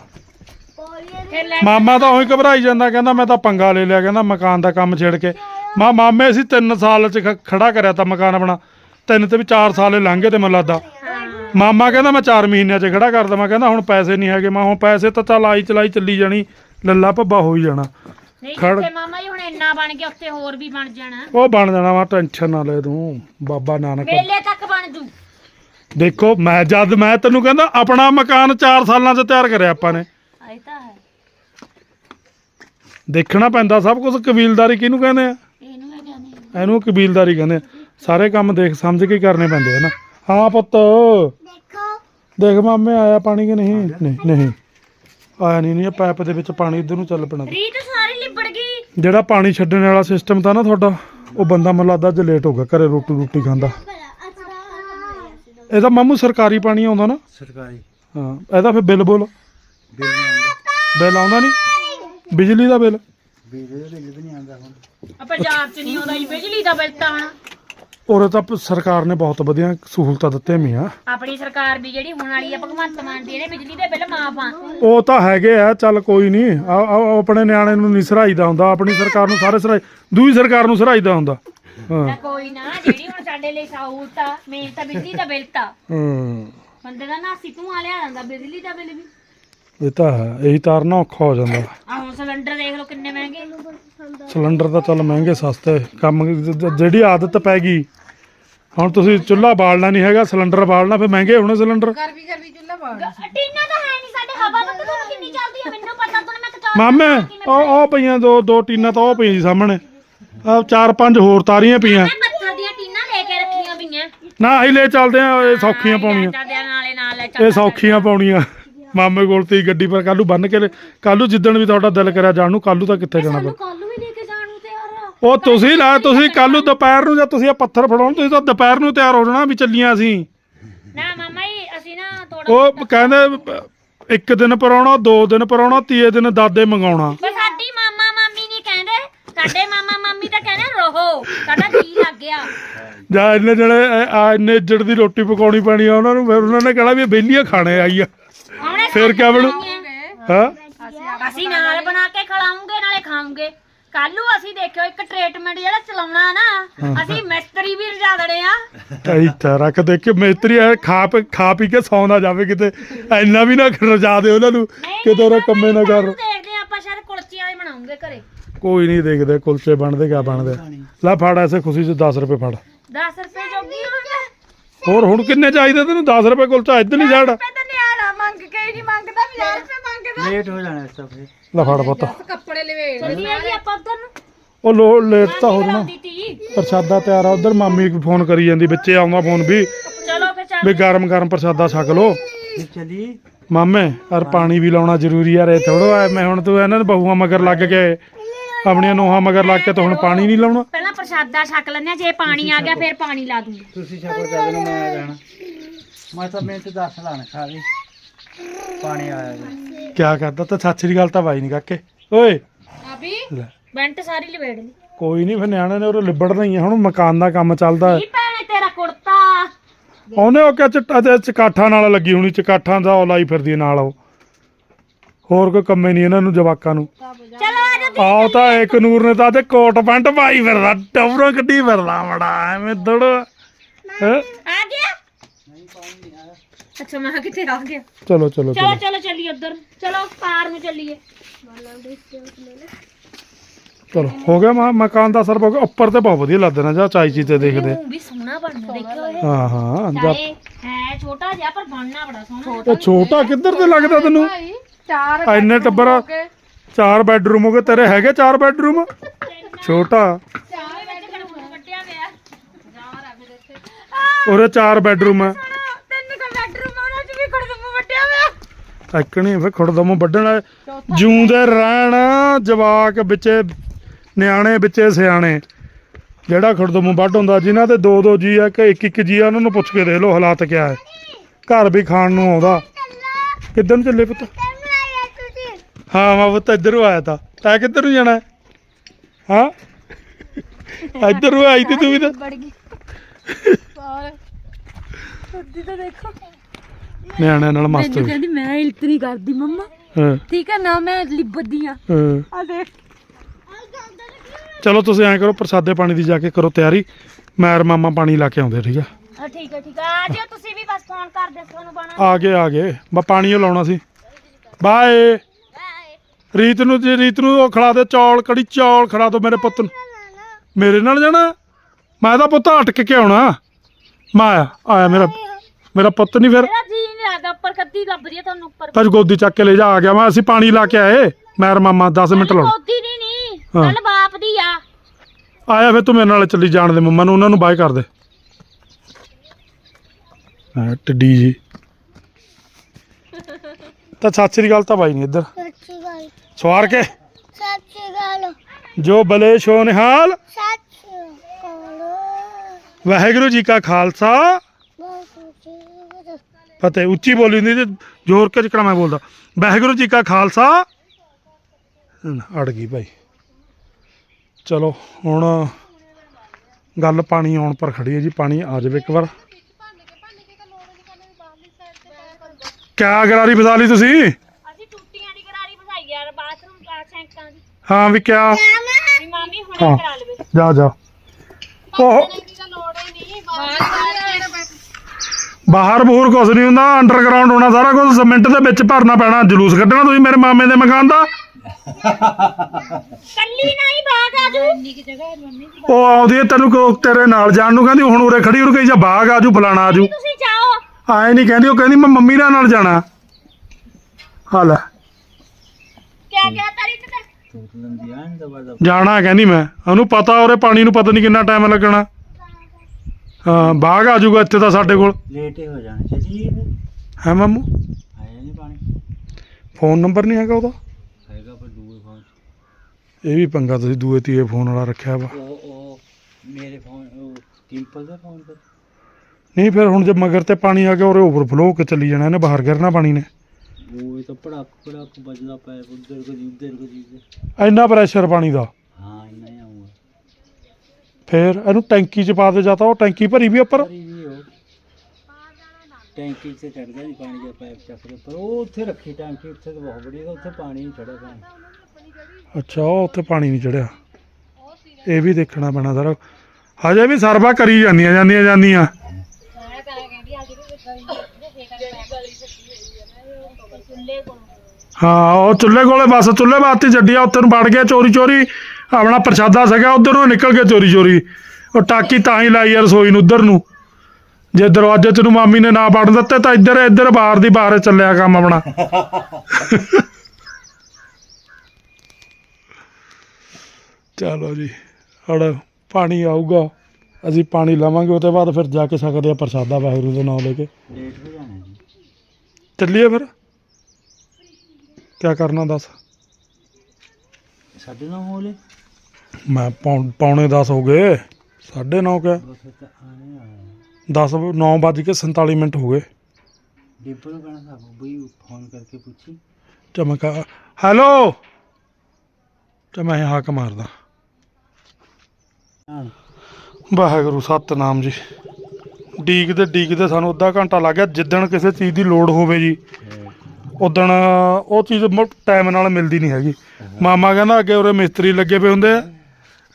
Speaker 1: ਫੇਰ ਲੈ
Speaker 2: ਮਾਮਾ ਤਾਂ ਉਹੀ ਘਬਰਾਈ ਜਾਂਦਾ ਕਹਿੰਦਾ ਮੈਂ ਤਾਂ ਪੰਗਾ ਲੈ ਲਿਆ ਕਹਿੰਦਾ ਮਕਾਨ ਦਾ ਕੰਮ ਛੇੜ ਕੇ। ਮਾ ਮਾਮੇ ਅਸੀਂ 3 ਸਾਲ ਚ ਖ- ਖੜਾ ਕਰਿਆ ਤਾਂ ਮਕਾਨ ਆਪਣਾ। ਤਿੰਨ ਤੇ ਵੀ 4 ਸਾਲ ਲੰਘ ਗਏ ਤੇ ਮੈਨੂੰ ਲੱਗਦਾ। ਮਾਮਾ ਕਹਿੰਦਾ ਮੈਂ 4 ਮਹੀਨਿਆਂ ਚ ਖੜਾ ਕਰ ਦਵਾਂ। ਕਹਿੰਦਾ ਹੁਣ ਪੈਸੇ ਨਹੀਂ ਹੈਗੇ। ਮੈਂ ਹੁਣ ਪੈਸੇ ਤਾਂ ਚੱਲ ਆਈ ਚਲਾਈ ਚੱਲੀ ਜਾਣੀ। ਲੱਲਾ ਭੱਬਾ ਹੋ ਹੀ ਜਾਣਾ।
Speaker 1: ਨਹੀਂ
Speaker 2: ਖੜ-
Speaker 1: ਜਿੱਥੇ ਮਾਮਾ ਜੀ ਹੁਣ ਇੰਨਾ ਬਣ ਗਿਆ ਉੱਥੇ ਹੋਰ ਵੀ ਬਣ ਜਾਣਾ।
Speaker 2: ਉਹ ਬਣ ਜਾਣਾ ਵਾ ਟੈਨਸ਼ਨ ਨਾ ਲੈ ਤੂੰ। ਬਾਬਾ ਨਾਨਕ।
Speaker 1: ਮੇਲੇ ਤੱਕ ਬਣ ਜੂ।
Speaker 2: ਦੇਖੋ ਮੈਂ ਜਦ ਮੈਂ ਤੈਨੂੰ ਕਹਿੰਦਾ ਆਪਣਾ ਮਕਾਨ 4 ਸਾਲਾਂ ਚ ਤਿਆਰ ਕਰਿਆ ਆਪਾਂ ਨੇ।
Speaker 1: ਆਏ ਤਾਂ ਹੈ।
Speaker 2: ਦੇਖਣਾ ਪੈਂਦਾ ਸਭ ਕੁਝ ਕਬੀਲਦਾਰੀ ਕਿਹਨੂੰ ਕਹਿੰਦੇ ਆ?
Speaker 1: ਇਹਨੂੰ
Speaker 2: ਕਬੀਲਦਾਰੀ ਕਹਿੰਦੇ ਆ। ਸਾਰੇ ਕੰਮ ਦੇਖ ਸਮਝ ਕੇ ਹੀ ਕਰਨੇ ਪੈਂਦੇ ਆ ਨਾ। ਹਾਂ ਪੁੱਤ।
Speaker 1: ਦੇਖੋ।
Speaker 2: ਦੇਖ ਮਾਮੇ ਆਇਆ ਪਾਣੀ ਕਿ ਨਹੀਂ? ਨਹੀਂ ਨਹੀਂ। ਆਇਆ ਨਹੀਂ ਨਹੀਂ ਪਾਈਪ ਦੇ ਵਿੱਚ ਪਾਣੀ ਇੱਧਰ ਨੂੰ ਚੱਲ ਪੈਣਾ।
Speaker 1: ਰੀਤ ਸਾਰੀ ਲਿਬੜ ਗਈ।
Speaker 2: ਜਿਹੜਾ ਪਾਣੀ ਛੱਡਣ ਵਾਲਾ ਸਿਸਟਮ ਤਾਂ ਨਾ ਤੁਹਾਡਾ ਉਹ ਬੰਦਾ ਮੈਨੂੰ ਲੱਗਦਾ ਅੱਜ ਲੇਟ ਹੋ ਗਿਆ ਘਰੇ ਰੋਟੀ ਰੋਟੀ ਖਾਂਦਾ। ਇਹਦਾ ਮਾਮੂ ਸਰਕਾਰੀ ਪਾਣੀ ਆਉਂਦਾ ਨਾ।
Speaker 3: ਸਰਕਾਰੀ।
Speaker 2: ਹਾਂ ਇਹਦਾ ਫਿਰ ਬਿੱਲ ਬੋਲ।
Speaker 3: ਬਿੱਲ ਨਹੀਂ ਆਉਂਦਾ।
Speaker 2: ਬਿੱਲ ਆਉਂਦਾ ਨਹੀਂ? ਬਿਜਲੀ ਦਾ ਬਿੱਲ।
Speaker 3: ਬਿਜਲੀ ਦਾ ਬਿੱਲ ਵੀ ਨਹੀਂ ਆਉਂਦਾ ਹੁਣ।
Speaker 1: ਆ ਪੰਜਾਬ ਚ ਨਹੀਂ ਆਉਂਦਾ ਜੀ ਬਿਜਲੀ ਦਾ ਬਿੱਲ ਤਾਂ। ਹੁਣ
Speaker 2: ਉਰੇ ਤਾਂ ਪ- ਸਰਕਾਰ ਨੇ ਬਹੁਤ ਵਧੀਆ ਸਹੂਲਤਾਂ ਦਿੱਤੀਆਂ ਮੀਆਂ।
Speaker 1: ਆਪਣੀ ਸਰਕਾਰ ਵੀ ਜਿਹੜੀ ਹੋਣ ਵਾਲੀ ਆ ਭਗਵੰਤ ਮਾਨ ਦੀ ਇਹਨੇ ਬਿਜਲੀ ਦੇ ਬਿੱਲ ਮਾਫ ਆ।
Speaker 2: ਉਹ ਤਾਂ ਹੈਗੇ ਆ ਚੱਲ ਕੋਈ ਨਹੀਂ। ਆ- ਆ- ਆ ਆਪਣੇ ਨਿਆਣੇ ਨੂੰ ਨਹੀਂ ਸਰਾਈਦਾ ਹੁੰਦਾ ਆਪਣੀ ਸਰਕਾਰ ਨੂੰ ਸਾਰੇ ਸਰਾਈ ਦੂਜੀ ਸਰਕਾਰ ਨੂੰ ਸਰਾਈਦਾ ਹੁੰਦਾ। ਹਾਂ।
Speaker 1: ਤਾਂ ਕੋਈ ਨਾ ਜਿਹੜੀ ਹੁਣ ਸਾਡੇ ਲਈ ਸਹੂਲਤ ਆ ਮੇਨ ਤਾਂ ਬਿਜਲੀ ਦਾ ਬਿੱਲ ਤਾਂ।
Speaker 2: ਹੂੰ।
Speaker 1: ਬੰਦੇ ਦਾ ਨਾਸੀ ਤੂੰ ਆ ਲਿਆ ਜਾਂਦਾ ਬਿਜਲੀ ਦਾ ਬਿੱਲ ਵੀ।
Speaker 2: ਇਹ ਤਾਂ ਹੈ ਇਹੀ ਤਾਰਨਾ ਔਖਾ ਹੋ ਜਾਂਦਾ।
Speaker 1: ਆ ਹੁਣ ਸਿਲੰਡਰ ਦੇਖ ਲਓ ਕਿੰਨੇ ਮਹਿੰਗੇ।
Speaker 2: ਸਿਲੰਡਰ ਤਾਂ ਚੱਲ ਮਹਿੰਗੇ ਸਸਤੇ ਕੰਮ ਜਿਹੜੀ ਆਦਤ ਪੈ ਗਈ ਹੁਣ ਤੁਸੀਂ ਚੁੱਲ੍ਹਾ ਬਾਲਣਾ ਨਹੀਂ ਹੈਗਾ ਸਿਲੰਡਰ ਬਾਲਣਾ ਫਿਰ ਮਹਿੰਗੇ ਹੋਣੇ ਸਿਲੰਡਰ।
Speaker 1: ਗ- ਟੀਨਾ ਤਾਂ ਹੈ ਨਹੀਂ ਸਾਡੇ ਹਵਾ ਤਾਂ ਤੁਹਾਨੂੰ ਕਿੰਨੀ ਚੱਲਦੀ ਆ ਮੈਨੂੰ ਪਤਾ ਤੁਹਾਨੂੰ ਮੈਂ ਕਚੌੜ
Speaker 2: ਮਾਮੇ ਉਹ ਉਹ ਪਈਆਂ ਦੋ ਦੋ ਟੀਨਾਂ ਤਾਂ ਉਹ ਪਈਆਂ ਸੀ ਸਾਹਮਣੇ। ਆ ਚਾਰ ਪੰਜ ਹੋਰ ਤਾਰੀਆਂ ਪਈਆਂ।
Speaker 1: ਮੈਂ ਪੱਥਰ ਦੀਆਂ ਟੀਨਾਂ ਲੈ ਕੇ ਰੱਖੀਆਂ ਪਈਆਂ।
Speaker 2: ਨਾ ਅਸੀਂ ਲੈ ਚੱਲਦੇ ਆ ਇਹ ਸੌਖੀਆਂ ਪਾਉਣੀਆਂ।
Speaker 1: ਚਾਦਿਆਂ ਨਾਲੇ ਨਾਲ ਲੈ
Speaker 2: ਇਹ ਸੌਖੀਆਂ ਪਾਉਣੀਆਂ। ਮਾਮੇ ਕੋਲ ਤੇ ਹੀ ਗੱਡੀ ਪਰ ਕੱਲੂ ਬੰਨ ਕੇ ਕੱਲੂ ਜਿੱਦਣ ਵੀ ਤੁਹਾਡਾ ਦਿਲ ਕਰਿਆ ਜਾਣ ਨੂੰ ਕੱਲੂ ਤਾਂ ਕਿੱਥੇ ਜਾਣਾ
Speaker 1: ਸਾਨੂੰ
Speaker 2: ਫਿਰ
Speaker 1: ਕੱਲ ਨੂੰ ਵੀ ਲੈ ਕੇ ਜਾਣ ਨੂੰ ਤਿਆਰ ਆ।
Speaker 2: ਉਹ ਤੁਸੀਂ ਨਾ ਤੁਸੀਂ ਕੱਲੂ ਦੁਪਹਿਰ ਨੂੰ ਜਾਂ ਤੁਸੀਂ ਪੱਥਰ ਫੜਾਉਣ ਤੁਸੀਂ ਤਾਂ ਦੁਪਹਿਰ ਨੂੰ ਤਿਆਰ ਹੋ ਜਾਣਾ ਵੀ ਚੱਲੀਆਂ ਅਸੀਂ।
Speaker 1: ਨਾ ਮਾਮਾ ਜੀ ਅਸੀਂ ਨਾ ਥੋੜਾ
Speaker 2: ਉਹ ਕਹਿੰਦੇ ਅਹ, ਇੱਕ ਦਿਨ ਪਰ ਆਉਣਾ ਦੋ ਦਿਨ ਪਰ ਆਉਣਾ ਤੀਏ ਦਿਨ ਦਾਦੇ ਮੰਗਾਉਣਾ।
Speaker 1: ਬਸ ਸਾਡੀ ਮਾਮਾ ਮਾਮੀ ਨਹੀਂ ਕਹਿੰਦੇ ਸਾਡੇ ਮਾਮਾ ਮਾਮੀ ਤਾਂ ਕਹਿੰਦੇ ਰਹੋ ਸਾਡਾ ਜੀ ਲੱਗ ਗਿਆ।
Speaker 2: ਜਾਂ ਇੰਨੇ ਜਿਹੜੇ ਆ ਇੰਨੇ ਇੱਜੜ ਦੀ ਰੋਟੀ ਪਕਾਉਣੀ ਪੈਣੀ ਆ ਉਹਨਾਂ ਨੂੰ ਫਿਰ ਉਹਨਾਂ ਨੇ ਕਹਿਣਾ ਵੀ ਬੇਲੀਆਂ ਖਾਣੇ ਆਈ ਆ। ਫਿਰ ਕਿਆ ਬਣੂ? ਹਾਂ?
Speaker 1: ਅਸੀਂ ਨਾਲ ਬਣਾ ਕੇ ਖਿਲਾਉਂਗੇ ਨਾਲੇ ਖਾਉਂਗੇ ਕੱਲ ਨੂੰ ਅਸੀਂ ਦੇਖਿਓ ਇੱਕ ਟ੍ਰੀਟਮੈਂਟ ਜਿਹੜਾ ਚਲਾਉਣਾ ਨਾ ਅਸੀਂ ਮਿਸਤਰੀ ਵੀ ਰਜਾ ਦੜੇ ਆ।
Speaker 2: ਇੱਥੇ ਰੱਖ ਦੇ ਕਿ ਮੇਤਰੀ ਐ ਖਾ ਪੀ ਖਾ ਪੀ ਕੇ ਸੌਂ ਜਾਵੇ ਕਿਤੇ। ਇੰਨਾ ਵੀ ਨਾ ਰਜਾ ਦੇ ਉਹਨਾਂ ਨੂੰ ਕਿਤੇ ਉਹ ਕੰਮੇ ਨਾ ਕਰ।
Speaker 1: ਦੇਖਦੇ ਆ ਆਪਾਂ ਸ਼ਾਇਦ ਕੁਲਚੇ ਵਾਲੇ ਬਣਾਉਂਗੇ ਘਰੇ।
Speaker 2: ਕੋਈ ਨਹੀਂ ਦੇਖਦੇ ਕੁਲਚੇ ਬਣਦੇ ਕਿਆ ਬਣਦੇ। ਲੈ ਫੜ ਐਸੇ ਖੁਸ਼ੀ ਚ 10 ਰੁਪਏ ਫੜ।
Speaker 1: 10 ਰੁਪਏ ਜੋਗੀ ਹੋਗਾ
Speaker 2: ਹੋਰ ਹੁਣ ਕਿੰਨੇ ਚਾਹੀਦੇ ਤੈਨੂੰ? 10 ਰੁਪਏ ਕੁਲਚਾ ਇੱਧਰ ਨਹੀਂ ਛੱਡ
Speaker 1: ਤਾਂ ਨਿਆਣਾ ਮੰਗ ਕੇ ਹੀ ਨਹੀਂ ਮੰਗਦਾ 50 ਰੁਪਏ ਮੰਗਦਾ।
Speaker 3: ਲੇਟ ਹੋ ਜਾਣਾ ਇਸ ਤਾਂ ਫਿਰ।
Speaker 2: ਲੈ ਫੜ ਪੁੱਤ।
Speaker 1: ਚੱਲੀਏ ਜੀ ਆਪਾਂ ਉਧਰ ਨੂੰ।
Speaker 2: ਉਹ ਲੋ ਲੇਟ ਤਾਂ ਹੋ ਜਾਣਾ। ਪ੍ਰਸ਼ਾਦਾ ਤਿਆਰ ਆ ਉਧਰ ਮਾਮੀ ਫੋਨ ਕਰੀ ਜਾਂਦੀ ਵਿੱਚੇ ਆਉਂਦਾ ਫੋਨ ਵੀ।
Speaker 1: ਚਲੋ ਫਿਰ ਚੱਲ।
Speaker 2: ਵੀ ਗਰਮ ਗਰਮ ਪ੍ਰਸ਼ਾਦਾ ਛਕ ਲੋ
Speaker 3: ਚਲੀ
Speaker 2: ਮਾਮੇ ਯਾਰ ਪਾਣੀ ਵੀ ਲਾਉਣਾ ਜ਼ਰੂਰੀ ਯਾਰ ਇਹ ਥੋੜਾ ਮੈਂ ਹੁਣ ਤੂੰ ਇਹਨਾਂ ਨੂੰ ਬਹੂਆਂ ਮਗਰ ਲੱਗ ਕੇ ਆਪਣੀਆਂ ਨੋਹਾਂ ਮਗਰ ਲੱਗ ਕੇ ਤਾਂ ਹੁਣ ਪਾਣੀ ਨਹੀਂ ਲਾਉਣਾ।
Speaker 1: ਪਹਿਲਾਂ ਪ੍ਰਸ਼ਾਦਾ ਛਕ ਲੈਂਦੇ ਆ ਜੇ ਪਾਣੀ ਆ ਗਿਆ ਫਿਰ ਪਾਣੀ ਲਾ ਦੂੰਗੀ।
Speaker 3: ਤੁਸੀਂ ਛਕੋ ਚੱਲ ਨੂੰ ਮੈਂ ਆ ਜਾਣਾ। ਮੈਂ ਤਾਂ ਮਿੰਟ 10 ਲਾਣ ਖਾਲੀ ਪਾਣੀ ਆਇਆ ਜੀ।
Speaker 2: ਕਿਆ ਕਰਦਾ? ਤਾਂ ਸੱਚ ਦੀ ਗੱਲ ਤਾਂ ਬਾਈ ਨਹੀਂ ਕਾਕੇ। ਓਏ।
Speaker 1: ਅਭੀ
Speaker 2: ਲੈ।
Speaker 1: ਬੈਂਟ ਸਾਰੀ ਲਵੇੜ ਲਈ।
Speaker 2: ਕੋਈ ਨਹੀਂ ਫਿਰ ਨਿਆਣੇ ਨੇ ਉਹ ਲਿਬੜਨਾ ਹੀ ਆ। ਹੁਣ ਮਕਾਨ ਦਾ ਕੰਮ ਚੱਲਦਾ ਹੈ।
Speaker 1: ਕੀ ਭੈਣੇ ਤੇਰਾ ਕੁੜਤਾ।
Speaker 2: ਉਹਨੇ ਉਹ ਕਿਆ ਚਿੱਟਾ ਤੇ ਚਕਾਠਾਂ ਨਾਲ ਲੱਗੀ ਹੋਣੀ ਚਕਾਠਾਂ ਦਾ ਉਹ ਲਾਈ ਫਿਰਦੀ ਹੈ ਨਾਲ ਉਹ। ਹੋਰ ਕੋਈ ਕੰਮੇ ਨਹੀਂ ਇਹਨਾਂ ਨੂੰ ਜਵਾਕਾਂ ਨੂੰ।
Speaker 1: ਚਲੋ ਆ ਜਾ
Speaker 2: ਆਓ ਤਾਂ ਇੱਕ ਨੂਰ ਨੇ ਤਾਂ ਤੇ ਕੋਟ ਪੈਂਟ ਪਾਈ ਫਿਰਦਾ ਟੌਰਾਂ ਕੱਢੀ ਫਿਰਦਾ ਬੜਾ ਐਵੇਂ ਦੜ। ਹੈਂ?
Speaker 1: ਆ ਗਿਆ? ਅੱਛਾ ਮੈਂ ਆ ਗਿਆ?
Speaker 2: ਚਲੋ ਚਲੋ
Speaker 1: ਚਲੋ
Speaker 2: ਚਲੋ।
Speaker 1: ਚਲੋ ਚੱਲੀਏ ਉਧਰ। ਚਲੋ ਪਾਰ ਨੂੰ ਚੱਲੀਏ।
Speaker 2: ਚਲੋ ਹੋ ਗਿਆ ਮਾ ਮਕਾਨ ਦਾ ਸਰ ਹੋ ਗਿਆ। ਉੱਪਰ ਤੇ ਬਹੁਤ ਵਧੀਆ ਲੱਗਦਾ ਨਾ ਜਾਂ ਚਾਈ ਚੀ ਤੇ ਦੇਖਦੇ
Speaker 1: ਉਹ ਵੀ ਸੋਹਣਾ ਬਣਦਾ ਦੇਖਿਓ ਇਹ
Speaker 2: ਹਾਂ ਹਾਂ ਜਾ।
Speaker 1: ਚਾਹੇ ਹੈ ਛੋਟਾ ਜਿਹਾ ਪਰ ਬਣਨਾ ਬੜਾ ਸੋਹਣਾ।
Speaker 2: ਇਹ ਛੋਟਾ ਕਿੱਧਰ ਤੇ ਲੱਗਦਾ ਤੈਨੂੰ?
Speaker 4: ਚਾਰ
Speaker 2: ਇੰਨੇ ਟੱਬਰ ਚਾਰ ਬੈਡਰੂਮ ਹੋ ਗਏ ਤੇਰੇ ਹੈਗੇ ਚਾਰ ਬੈਡਰੂਮ ਛੋਟਾ। ਉਹਦੇ ਚਾਰ ਬੈਡਰੂਮ ਆ।
Speaker 1: ਤਿੰਨ ਵੀ ਖੜਦਮ ਵੱਟਿਆ ਹੋਇਆ।
Speaker 2: ਐਕਣੀ ਫੇ ਖੁਰਦਮ ਵੱਢਣ ਜੂੰਦੇ ਰਹਿਣ ਜਵਾਕ ਵਿੱਚੇ ਨਿਆਣੇ ਵਿੱਚੇ ਸਿਆਣੇ। ਜਿਹੜਾ ਖੁਰਦਮ ਵੱਢ ਹੁੰਦਾ ਜਿਨ੍ਹਾਂ ਦੇ ਦੋ ਦੋ ਜੀ ਆ ਕਿ ਇੱਕ ਇੱਕ ਜੀ ਆ ਉਹਨਾਂ ਨੂੰ ਪੁੱਛ ਕੇ ਦੇਖ ਲਓ ਹਾਲਾਤ ਕਿਆ ਹੈ। ਘਰ ਵੀ ਖਾਣ ਨੂੰ ਆਉਂਦਾ। ਨੂੰ ਚੱਲੇ ਪੁੱਤ? ਹਾਂ ਮੈਂ ਪੁੱਤ ਇੱਧਰ ਨੂੰ ਆਇਆ ਤਾ। ਤੈਂ ਕਿੱਧਰ ਨੂੰ ਜਾਣਾ? ਹੈ? ਹਾਂ ਇੱਧਰ ਨੂੰ ਆਈ ਤੀ ਤੂੰ ਵੀ ਤਾਂ।
Speaker 1: ਵੜ ਗਈ। ਔਰ ਸੱਦੀ ਤਾਂ ਦੇਖੋ।
Speaker 2: ਨਿਆਣਿਆਂ ਨਾਲ ਮਸਤ
Speaker 1: ਮੈਨੂੰ
Speaker 2: ਹੋਈ।
Speaker 1: ਕਹਿੰਦੀ ਮੈਂ ਇਲਤ ਨਹੀਂ ਕਰਦੀ ਮੰਮਾ।
Speaker 2: ਹਾਂ।
Speaker 1: ਠੀਕ ਹੈ ਨਾ ਮੈਂ ਲਿਬਦੀ ਆ
Speaker 2: ਹਾਂ।
Speaker 1: ਆ ਦੇਖ।
Speaker 2: ਚਲੋ ਤੁਸੀਂ ਐਂ ਕਰੋ ਪ੍ਰਸਾਦੇ ਪਾਣੀ ਦੀ ਜਾ ਕੇ ਕਰੋ ਤਿਆਰੀ। ਮੈਰ ਮਾਮਾ ਪਾਣੀ ਲਾ ਕੇ ਆਉਂਦੇ ਠੀਕ ਆ?
Speaker 1: ਠੀਕ ਹੈ ਠੀਕ ਹੈ ਆ ਜਿਓ ਤੁਸੀਂ ਵੀ ਬਸ ਫੋਨ ਕਰ ਦਿਓ ਤੁਹਾਨੂੰ ਬਣਾ
Speaker 2: ਆ ਗਏ ਆ ਗਏ। ਬਾ ਪਾਣੀ ਓ ਲਾਉਣਾ ਸੀ। ਬਾਏ ਰੀਤ ਨੂੰ ਜੇ ਰੀਤ ਨੂੰ ਉਹ ਖਿਲਾ ਦੇ ਚੌਲ ਕੜੀ ਚੌਲ ਖਿਲਾ ਦੋ ਮੇਰੇ ਪੁੱਤ ਨੂੰ। ਮੇਰੇ ਨਾਲ ਜਾਣਾ? ਮੈਂ ਤਾਂ ਪੁੱਤ ਅਟਕ ਕੇ ਆਉਣਾ। ਮੈਂ ਆਇਆ ਆਇਆ ਮੇਰਾ ਮੇਰਾ ਪੁੱਤ ਨਹੀਂ ਫਿਰ।
Speaker 1: ਮੇਰਾ ਜੀ ਨਹੀਂ ਲੱਗਦਾ ਉੱਪਰ ਕੱਦੀ ਲੱਭਦੀ ਆ ਤੁਹਾਨੂੰ ਉੱਪਰ।
Speaker 2: ਤਾਂ ਗੋਦੀ ਚੱਕ ਕੇ ਲੈ ਜਾ ਆ ਗਿਆ ਮੈਂ ਅਸੀਂ ਪਾਣੀ ਲਾ ਕੇ ਆਏ। ਮੈਰ ਮਾਮਾ 10 ਮਿੰਟ ਲਾਉਣ।
Speaker 1: ਕੋਦੀ ਦੀ ਨਹੀਂ
Speaker 2: ਹਾਂ।
Speaker 1: ਕੱਲ ਬਾਪ ਦੀ ਆ।
Speaker 2: ਆਇਆ ਫਿਰ ਤੂੰ ਮੇਰੇ ਨਾਲ ਚੱਲੀ ਜਾਣ ਦੇ ਮੰਮਾ ਨੂੰ ਉਹਨਾਂ ਨੂੰ ਬਾਏ ਕਰ ਦੇ। ਹਾਂ ਟੱਡੀ ਜੀ। ਤਾਂ ਸੱਚ ਦੀ ਗੱਲ ਤਾਂ ਬਾਈ ਨਹੀਂ ਇੱਧਰ। ਸਵਾਰ ਕੇ।
Speaker 4: ਸੱਚੀ ਗੱਲ
Speaker 2: ਜੋ ਬਲੇ ਸ਼ੋ ਨਿਹਾਲ। ਵਾਹਿਗੁਰੂ ਜੀ ਕਾ ਖਾਲਸਾ। ਫਤਿਹ ਉੱਚੀ ਬੋਲੀ ਨਹੀਂ ਤੇ ਜ਼ੋਰ ਕੇ ਜਿਕਣਾ ਮੈਂ ਬੋਲਦਾ। ਵਾਹਿਗੁਰੂ ਜੀ ਕਾ ਖਾਲਸਾ। ਅੜ ਗਈ ਭਾਈ। ਚਲੋ ਹੁਣ ਗੱਲ ਪਾਣੀ ਆਉਣ ਪਰ ਖੜੀ ਹੈ ਜੀ ਪਾਣੀ ਆ ਜਾਵੇ ਇੱਕ ਵਾਰ। ਕਿਆ ਗਰਾਰੀ ਫਸਾ ਲਈ ਤੁਸੀਂ
Speaker 1: ਅਸੀਂ ਟੂਟੀਆਂ ਦੀ ਕਰਾਰੀ ਭਸਾਈ ਯਾਰ ਦੀ
Speaker 2: ਹਾਂ ਵੀ ਕਿਆ?
Speaker 1: ਵੀ ਮਾਮੀ ਹੁਣੇ
Speaker 2: ਹਾਂ।
Speaker 1: ਕਰਾ ਲਵੇ।
Speaker 2: ਜਾ ਜਾ। ਉਹ ਬਾਹਰ ਬੂਰ ਕੁਛ ਨਹੀਂ ਹੁੰਦਾ ਅੰਡਰਗਰਾਉਂਡ ਹੋਣਾ ਸਾਰਾ ਕੁਝ ਸਿਮੈਂਟ ਦੇ ਵਿੱਚ ਭਰਨਾ ਪੈਣਾ ਜਲੂਸ ਕੱਢਣਾ ਤੁਸੀਂ ਮੇਰੇ ਮਾਮੇ ਦੇ ਮਕਾਨ ਦਾ।
Speaker 1: ਕੱਲੀ ਨਹੀਂ ਬਾਗ ਆਜੂ
Speaker 2: ਉਹ ਆਉਂਦੀ ਹੈ ਤੈਨੂੰ ਕੋ ਤੇਰੇ ਨਾਲ ਜਾਣ ਨੂੰ ਕਹਿੰਦੀ ਹੁਣ ਉਰੇ ਖੜੀ ਉਰ ਗਈ ਜਾਂ ਬਾਗ ਆਜੂ ਫਲਾਣਾ ਆਜੂ
Speaker 1: ਤੁਸੀਂ ਜਾਓ।
Speaker 2: ਆਏ ਨਹੀਂ ਕਹਿੰਦੀ ਉਹ ਕਹਿੰਦੀ ਮੈਂ ਮੰਮੀ ਨਾਲ ਨਾਲ ਜਾਣਾ। ਹਾਲ ਹੈ
Speaker 1: ਕਿਆ ਕਿਆ ਤਾਰੀ
Speaker 2: ਜਾਣਾ ਕਹਿੰਦੀ ਮੈਂ। ਉਹਨੂੰ ਪਤਾ ਉਰੇ ਪਾਣੀ ਨੂੰ ਪਤਾ ਨਹੀਂ ਕਿੰਨਾ ਟਾਈਮ ਲੱਗਣਾ। ਹਾਂ ਬਾਗ ਆਜੂਗਾ ਇੱਥੇ ਤਾਂ ਸਾਡੇ ਕੋਲ।
Speaker 3: ਲੇਟ ਹੀ ਹੋ ਜਾਣਾ ਫਿਰ।
Speaker 2: ਹੈ ਮਾਮੂ?
Speaker 3: ਆਇਆ ਨਹੀਂ ਪਾਣੀ?
Speaker 2: ਫੋਨ ਨੰਬਰ ਨਹੀਂ ਹੈਗਾ ਉਹਦਾ?
Speaker 3: ਹੈਗਾ ਪਰ ਦੂਏ ਫੋਨ
Speaker 2: ਇਹ ਵੀ ਪੰਗਾ ਤੁਸੀਂ ਦੂਏ ਤੀਏ ਫੋਨ ਵਾਲਾ ਰੱਖਿਆ ਵਾ।
Speaker 3: ਉਹ ਉਹ ਮੇਰੇ ਫੋਨ ਉਹ ਟਿੰਪਲ ਦਾ ਫੋਨ ਪਰ
Speaker 2: ਨਹੀਂ ਫਿਰ ਹੁਣ ਜੇ ਮਗਰ ਤੇ ਪਾਣੀ ਆ ਗਿਆ ਉਰੇ ਓਵਰਫਲੋ ਹੋ ਕੇ ਚੱਲੀ ਜਾਣਾ ਇਹਨੇ ਬਾਹਰ ਗਿਰਨਾ ਪਾਣੀ ਨੇ।
Speaker 3: ਉਹ ਤਾਂ ਪੜਾਕ ਪੜਾਕ ਬਜਦਾ ਪੈ ਉਧਰ ਕੋ ਉਧਰ ਕੋ ਜੀ।
Speaker 2: ਇੰਨਾ ਪ੍ਰੈਸ਼ਰ ਪਾਣੀ ਦਾ?
Speaker 3: ਹਾਂ ਇੰਨਾ ਹੀ ਆਉਂਗਾ
Speaker 2: ਫਿਰ ਇਹਨੂੰ ਟੈਂਕੀ 'ਚ ਪਾ ਦੇ ਜਾਤਾ ਉਹ ਟੈਂਕੀ ਭਰੀ ਵੀ ਉੱਪਰ?
Speaker 3: ਭਰੀ ਵੀ ਉਹ। ਟੈਂਕੀ 'ਚ ਚੜ ਗਿਆ ਜੀ ਪਾਣੀ ਦਾ ਪਾਈਪ ਚੱਕ ਦੇ ਪਰ ਉਹ ਉੱਥੇ ਰੱਖੀ ਟੈਂਕੀ ਉੱਥੇ ਤਾਂ ਬਹੁਤ ਬੜੀ ਹੈ ਉੱਥੇ ਪਾਣੀ ਨਹੀਂ ਚੜਿਆ ਪਾਣੀ
Speaker 2: ਅੱਛਾ ਉਹ ਉੱਥੇ ਪਾਣੀ ਨਹੀਂ ਚੜਿਆ ਇਹ ਵੀ ਦੇਖਣਾ ਪੈਣਾ ਸਾਰਾ। ਹਜੇ ਵੀ ਸਰਵਾ ਕਰੀ ਜਾਂਦੀਆਂ ਜਾਂਦੀਆਂ ਜਾਂਦੀਆਂ। ਹਾਂ ਉਹ ਚੁੱਲ੍ਹੇ ਕੋਲੇ ਬਸ ਚੁੱਲ੍ਹੇ ਬਾਤੀ ਜੱਡੀਆਂ ਉੱਥੇ ਨੂੰ ਵੜ ਗਿਆ ਚੋਰੀ ਚੋਰੀ। ਆਪਣਾ ਪ੍ਰਸ਼ਾਦਾ ਸੀਗਾ ਉਧਰ ਨੂੰ ਨਿਕਲ ਕੇ ਚੋਰੀ ਚੋਰੀ। ਉਹ ਟਾਕੀ ਤਾਂ ਹੀ ਲਾਈ ਆ ਰਸੋਈ ਨੂੰ ਉਧਰ ਨੂੰ। ਜੇ ਦਰਵਾਜ਼ੇ ਚ ਨੂੰ ਮਾਮੀ ਨੇ ਨਾ ਵੜਨ ਦਿੱਤੇ ਤਾਂ ਇੱਧਰ ਇੱਧਰ ਬਾਹਰ ਦੀ ਬਾਹਰ ਚੱਲਿਆ ਕੰਮ ਆਪਣਾ। ਚਲੋ ਜੀ ਹੁਣ ਪਾਣੀ ਆਊਗਾ ਅਸੀਂ ਪਾਣੀ ਲਵਾਂਗੇ ਉਹ ਤੋਂ ਬਾਅਦ ਫਿਰ ਜਾ ਕੇ ਸਕਦੇ ਆ ਪ੍ਰਸ਼ਾਦਾ ਵਾਹਿਗੁਰੂ ਦੇ ਨਾਮ ਲੈ ਕੇ।
Speaker 3: ਲੇਟ ਹੋ ਜਾਣਾ ਜੀ।
Speaker 2: ਚੱਲੀਏ ਫਿਰ? ਕੀ ਕਰਨਾ ਦੱਸ?
Speaker 3: ਸਾਡੇ ਨਾਲ ਹੋਲੇ
Speaker 2: ਮੈਂ ਪੌਣ- ਪੌਣੇ 10 ਹੋ ਗਏ। 9:30 ਕਿਆ?
Speaker 3: ਬਸ ਤਾਂ ਆਣੇ ਆ।
Speaker 2: 10 9 ਵੱਜ ਕੇ 47 ਮਿੰਟ ਹੋ ਗਏ।
Speaker 3: ਡਿੰਪਲ ਨੂੰ ਕਹਿਣਾ ਸਾਬੂ ਬਈ ਫੋਨ ਕਰਕੇ ਪੁੱਛੀ।
Speaker 2: ਕਹਾ ਹੈਲੋ! ਤੇ ਮੈਂ ਹਾਕ ਮਾਰਦਾ।
Speaker 3: ਹਾਂ।
Speaker 2: ਵਾਹਿਗੁਰੂ ਸਤਨਾਮ ਜੀ। ਡੀਕਦੇ ਡੀਕਦੇ ਸਾਨੂੰ ਅੱਧਾ ਘੰਟਾ ਲੱਗ ਗਿਆ। ਜਿੱਦਣ ਕਿਸੇ ਚੀਜ਼ ਦੀ ਲੋੜ ਹੋਵੇ ਜੀ। ਉਦਣ ਉਹ ਚੀਜ਼ ਟਾਈਮ ਨਾਲ ਮਿਲਦੀ ਨਹੀਂ ਹੈਗੀ। ਮਾਮਾ ਕਹਿੰਦਾ ਅੱਗੇ ਉਰੇ ਮਿਸਤਰੀ ਲੱਗੇ ਪਏ ਹੁੰਦੇ ਆ।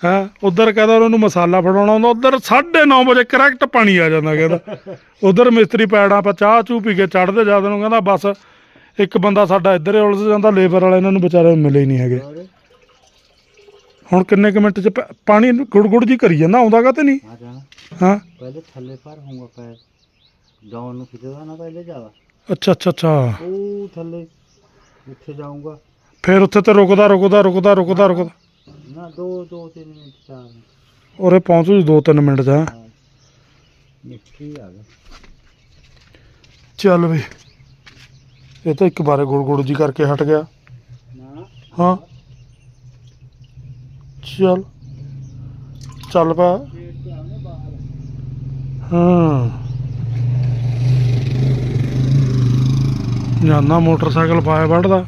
Speaker 2: ਹਾਂ ਉਧਰ ਕਹਿੰਦਾ ਉਹਨਾਂ ਮਸਾਲਾ ਫੜਾਉਣਾ ਹੁੰਦਾ ਉਧਰ 9:30 ਵਜੇ ਕਰੈਕਟ ਪਾਣੀ ਆ ਜਾਂਦਾ ਕਹਿੰਦਾ। ਉਧਰ ਮਿਸਤਰੀ ਪੈੜਾਂ ਪਾ ਚਾਹ ਚੂ ਪੀ ਕੇ ਚੜਦੇ ਜਾਂਦੇ ਨੂੰ ਕਹਿੰਦਾ ਬਸ ਇੱਕ ਬੰਦਾ ਸਾਡਾ ਇੱਧਰ ਹੀ ਉਲਝ ਜਾਂਦਾ ਲੇਬਰ ਵਾਲੇ ਇਹਨਾਂ ਨੂੰ ਵਿਚਾਰੇ ਮਿਲੇ ਹੀ ਨਹੀਂ ਹੈਗੇ। ਹੁਣ ਕਿੰਨੇ ਕੁ ਮਿੰਟ ਚ ਪ- ਪਾਣੀ ਗੁੜ ਜੀ ਕਰੀ ਜਾਂਦਾ ਆਉਂਦਾ ਕਾ ਤੇ ਨਹੀਂ?
Speaker 3: ਆ
Speaker 2: ਹਾਂ?
Speaker 3: ਪਹਿਲੇ ਥੱਲੇ ਪਰ ਹੋਊਗਾ ਪੈਰ। ਡਾਊਨ ਨੂੰ ਖਿੱਚਦਾ ਨਾ ਪਹਿਲੇ ਜਾਵਾ
Speaker 2: ਅੱਛਾ ਅੱਛਾ ਅੱਛਾ।
Speaker 3: ਉਹ ਥੱਲੇ ਉੱਥੇ ਜਾਊਂਗਾ।
Speaker 2: ਫਿਰ ਉੱਥੇ ਤੇ ਰੁਕਦਾ ਰੁਕਦਾ ਰੁਕਦਾ ਰੁਕਦਾ ਰੁਕਦਾ।
Speaker 3: ਨਾ ਦੋ ਦੋ ਤਿੰਨ ਮਿੰਟ ਚਾਰ ਮਿੰਟ।
Speaker 2: ਉਰੇ ਪਹੁੰਚੂ 2-3 ਮਿੰਟ ਹੈਂ।
Speaker 3: ਹਾਂ। ਮਿੱਠੀ ਆ ਗਿਆ
Speaker 2: ਚੱਲ ਵੀ। ਇਹ ਤਾਂ ਇੱਕ ਬਾਰੇ ਗੁੜ ਗੁੜ ਜੀ ਕਰਕੇ ਹਟ ਗਿਆ।
Speaker 3: ਨਾ।
Speaker 2: ਹਾਂ। ਚੱਲ। ਚੱਲ ਪਾ। ਹਾਂ। ਜਾਨਾ ਮੋਟਰਸਾਈਕਲ ਪਾਇਆ ਵੜਦਾ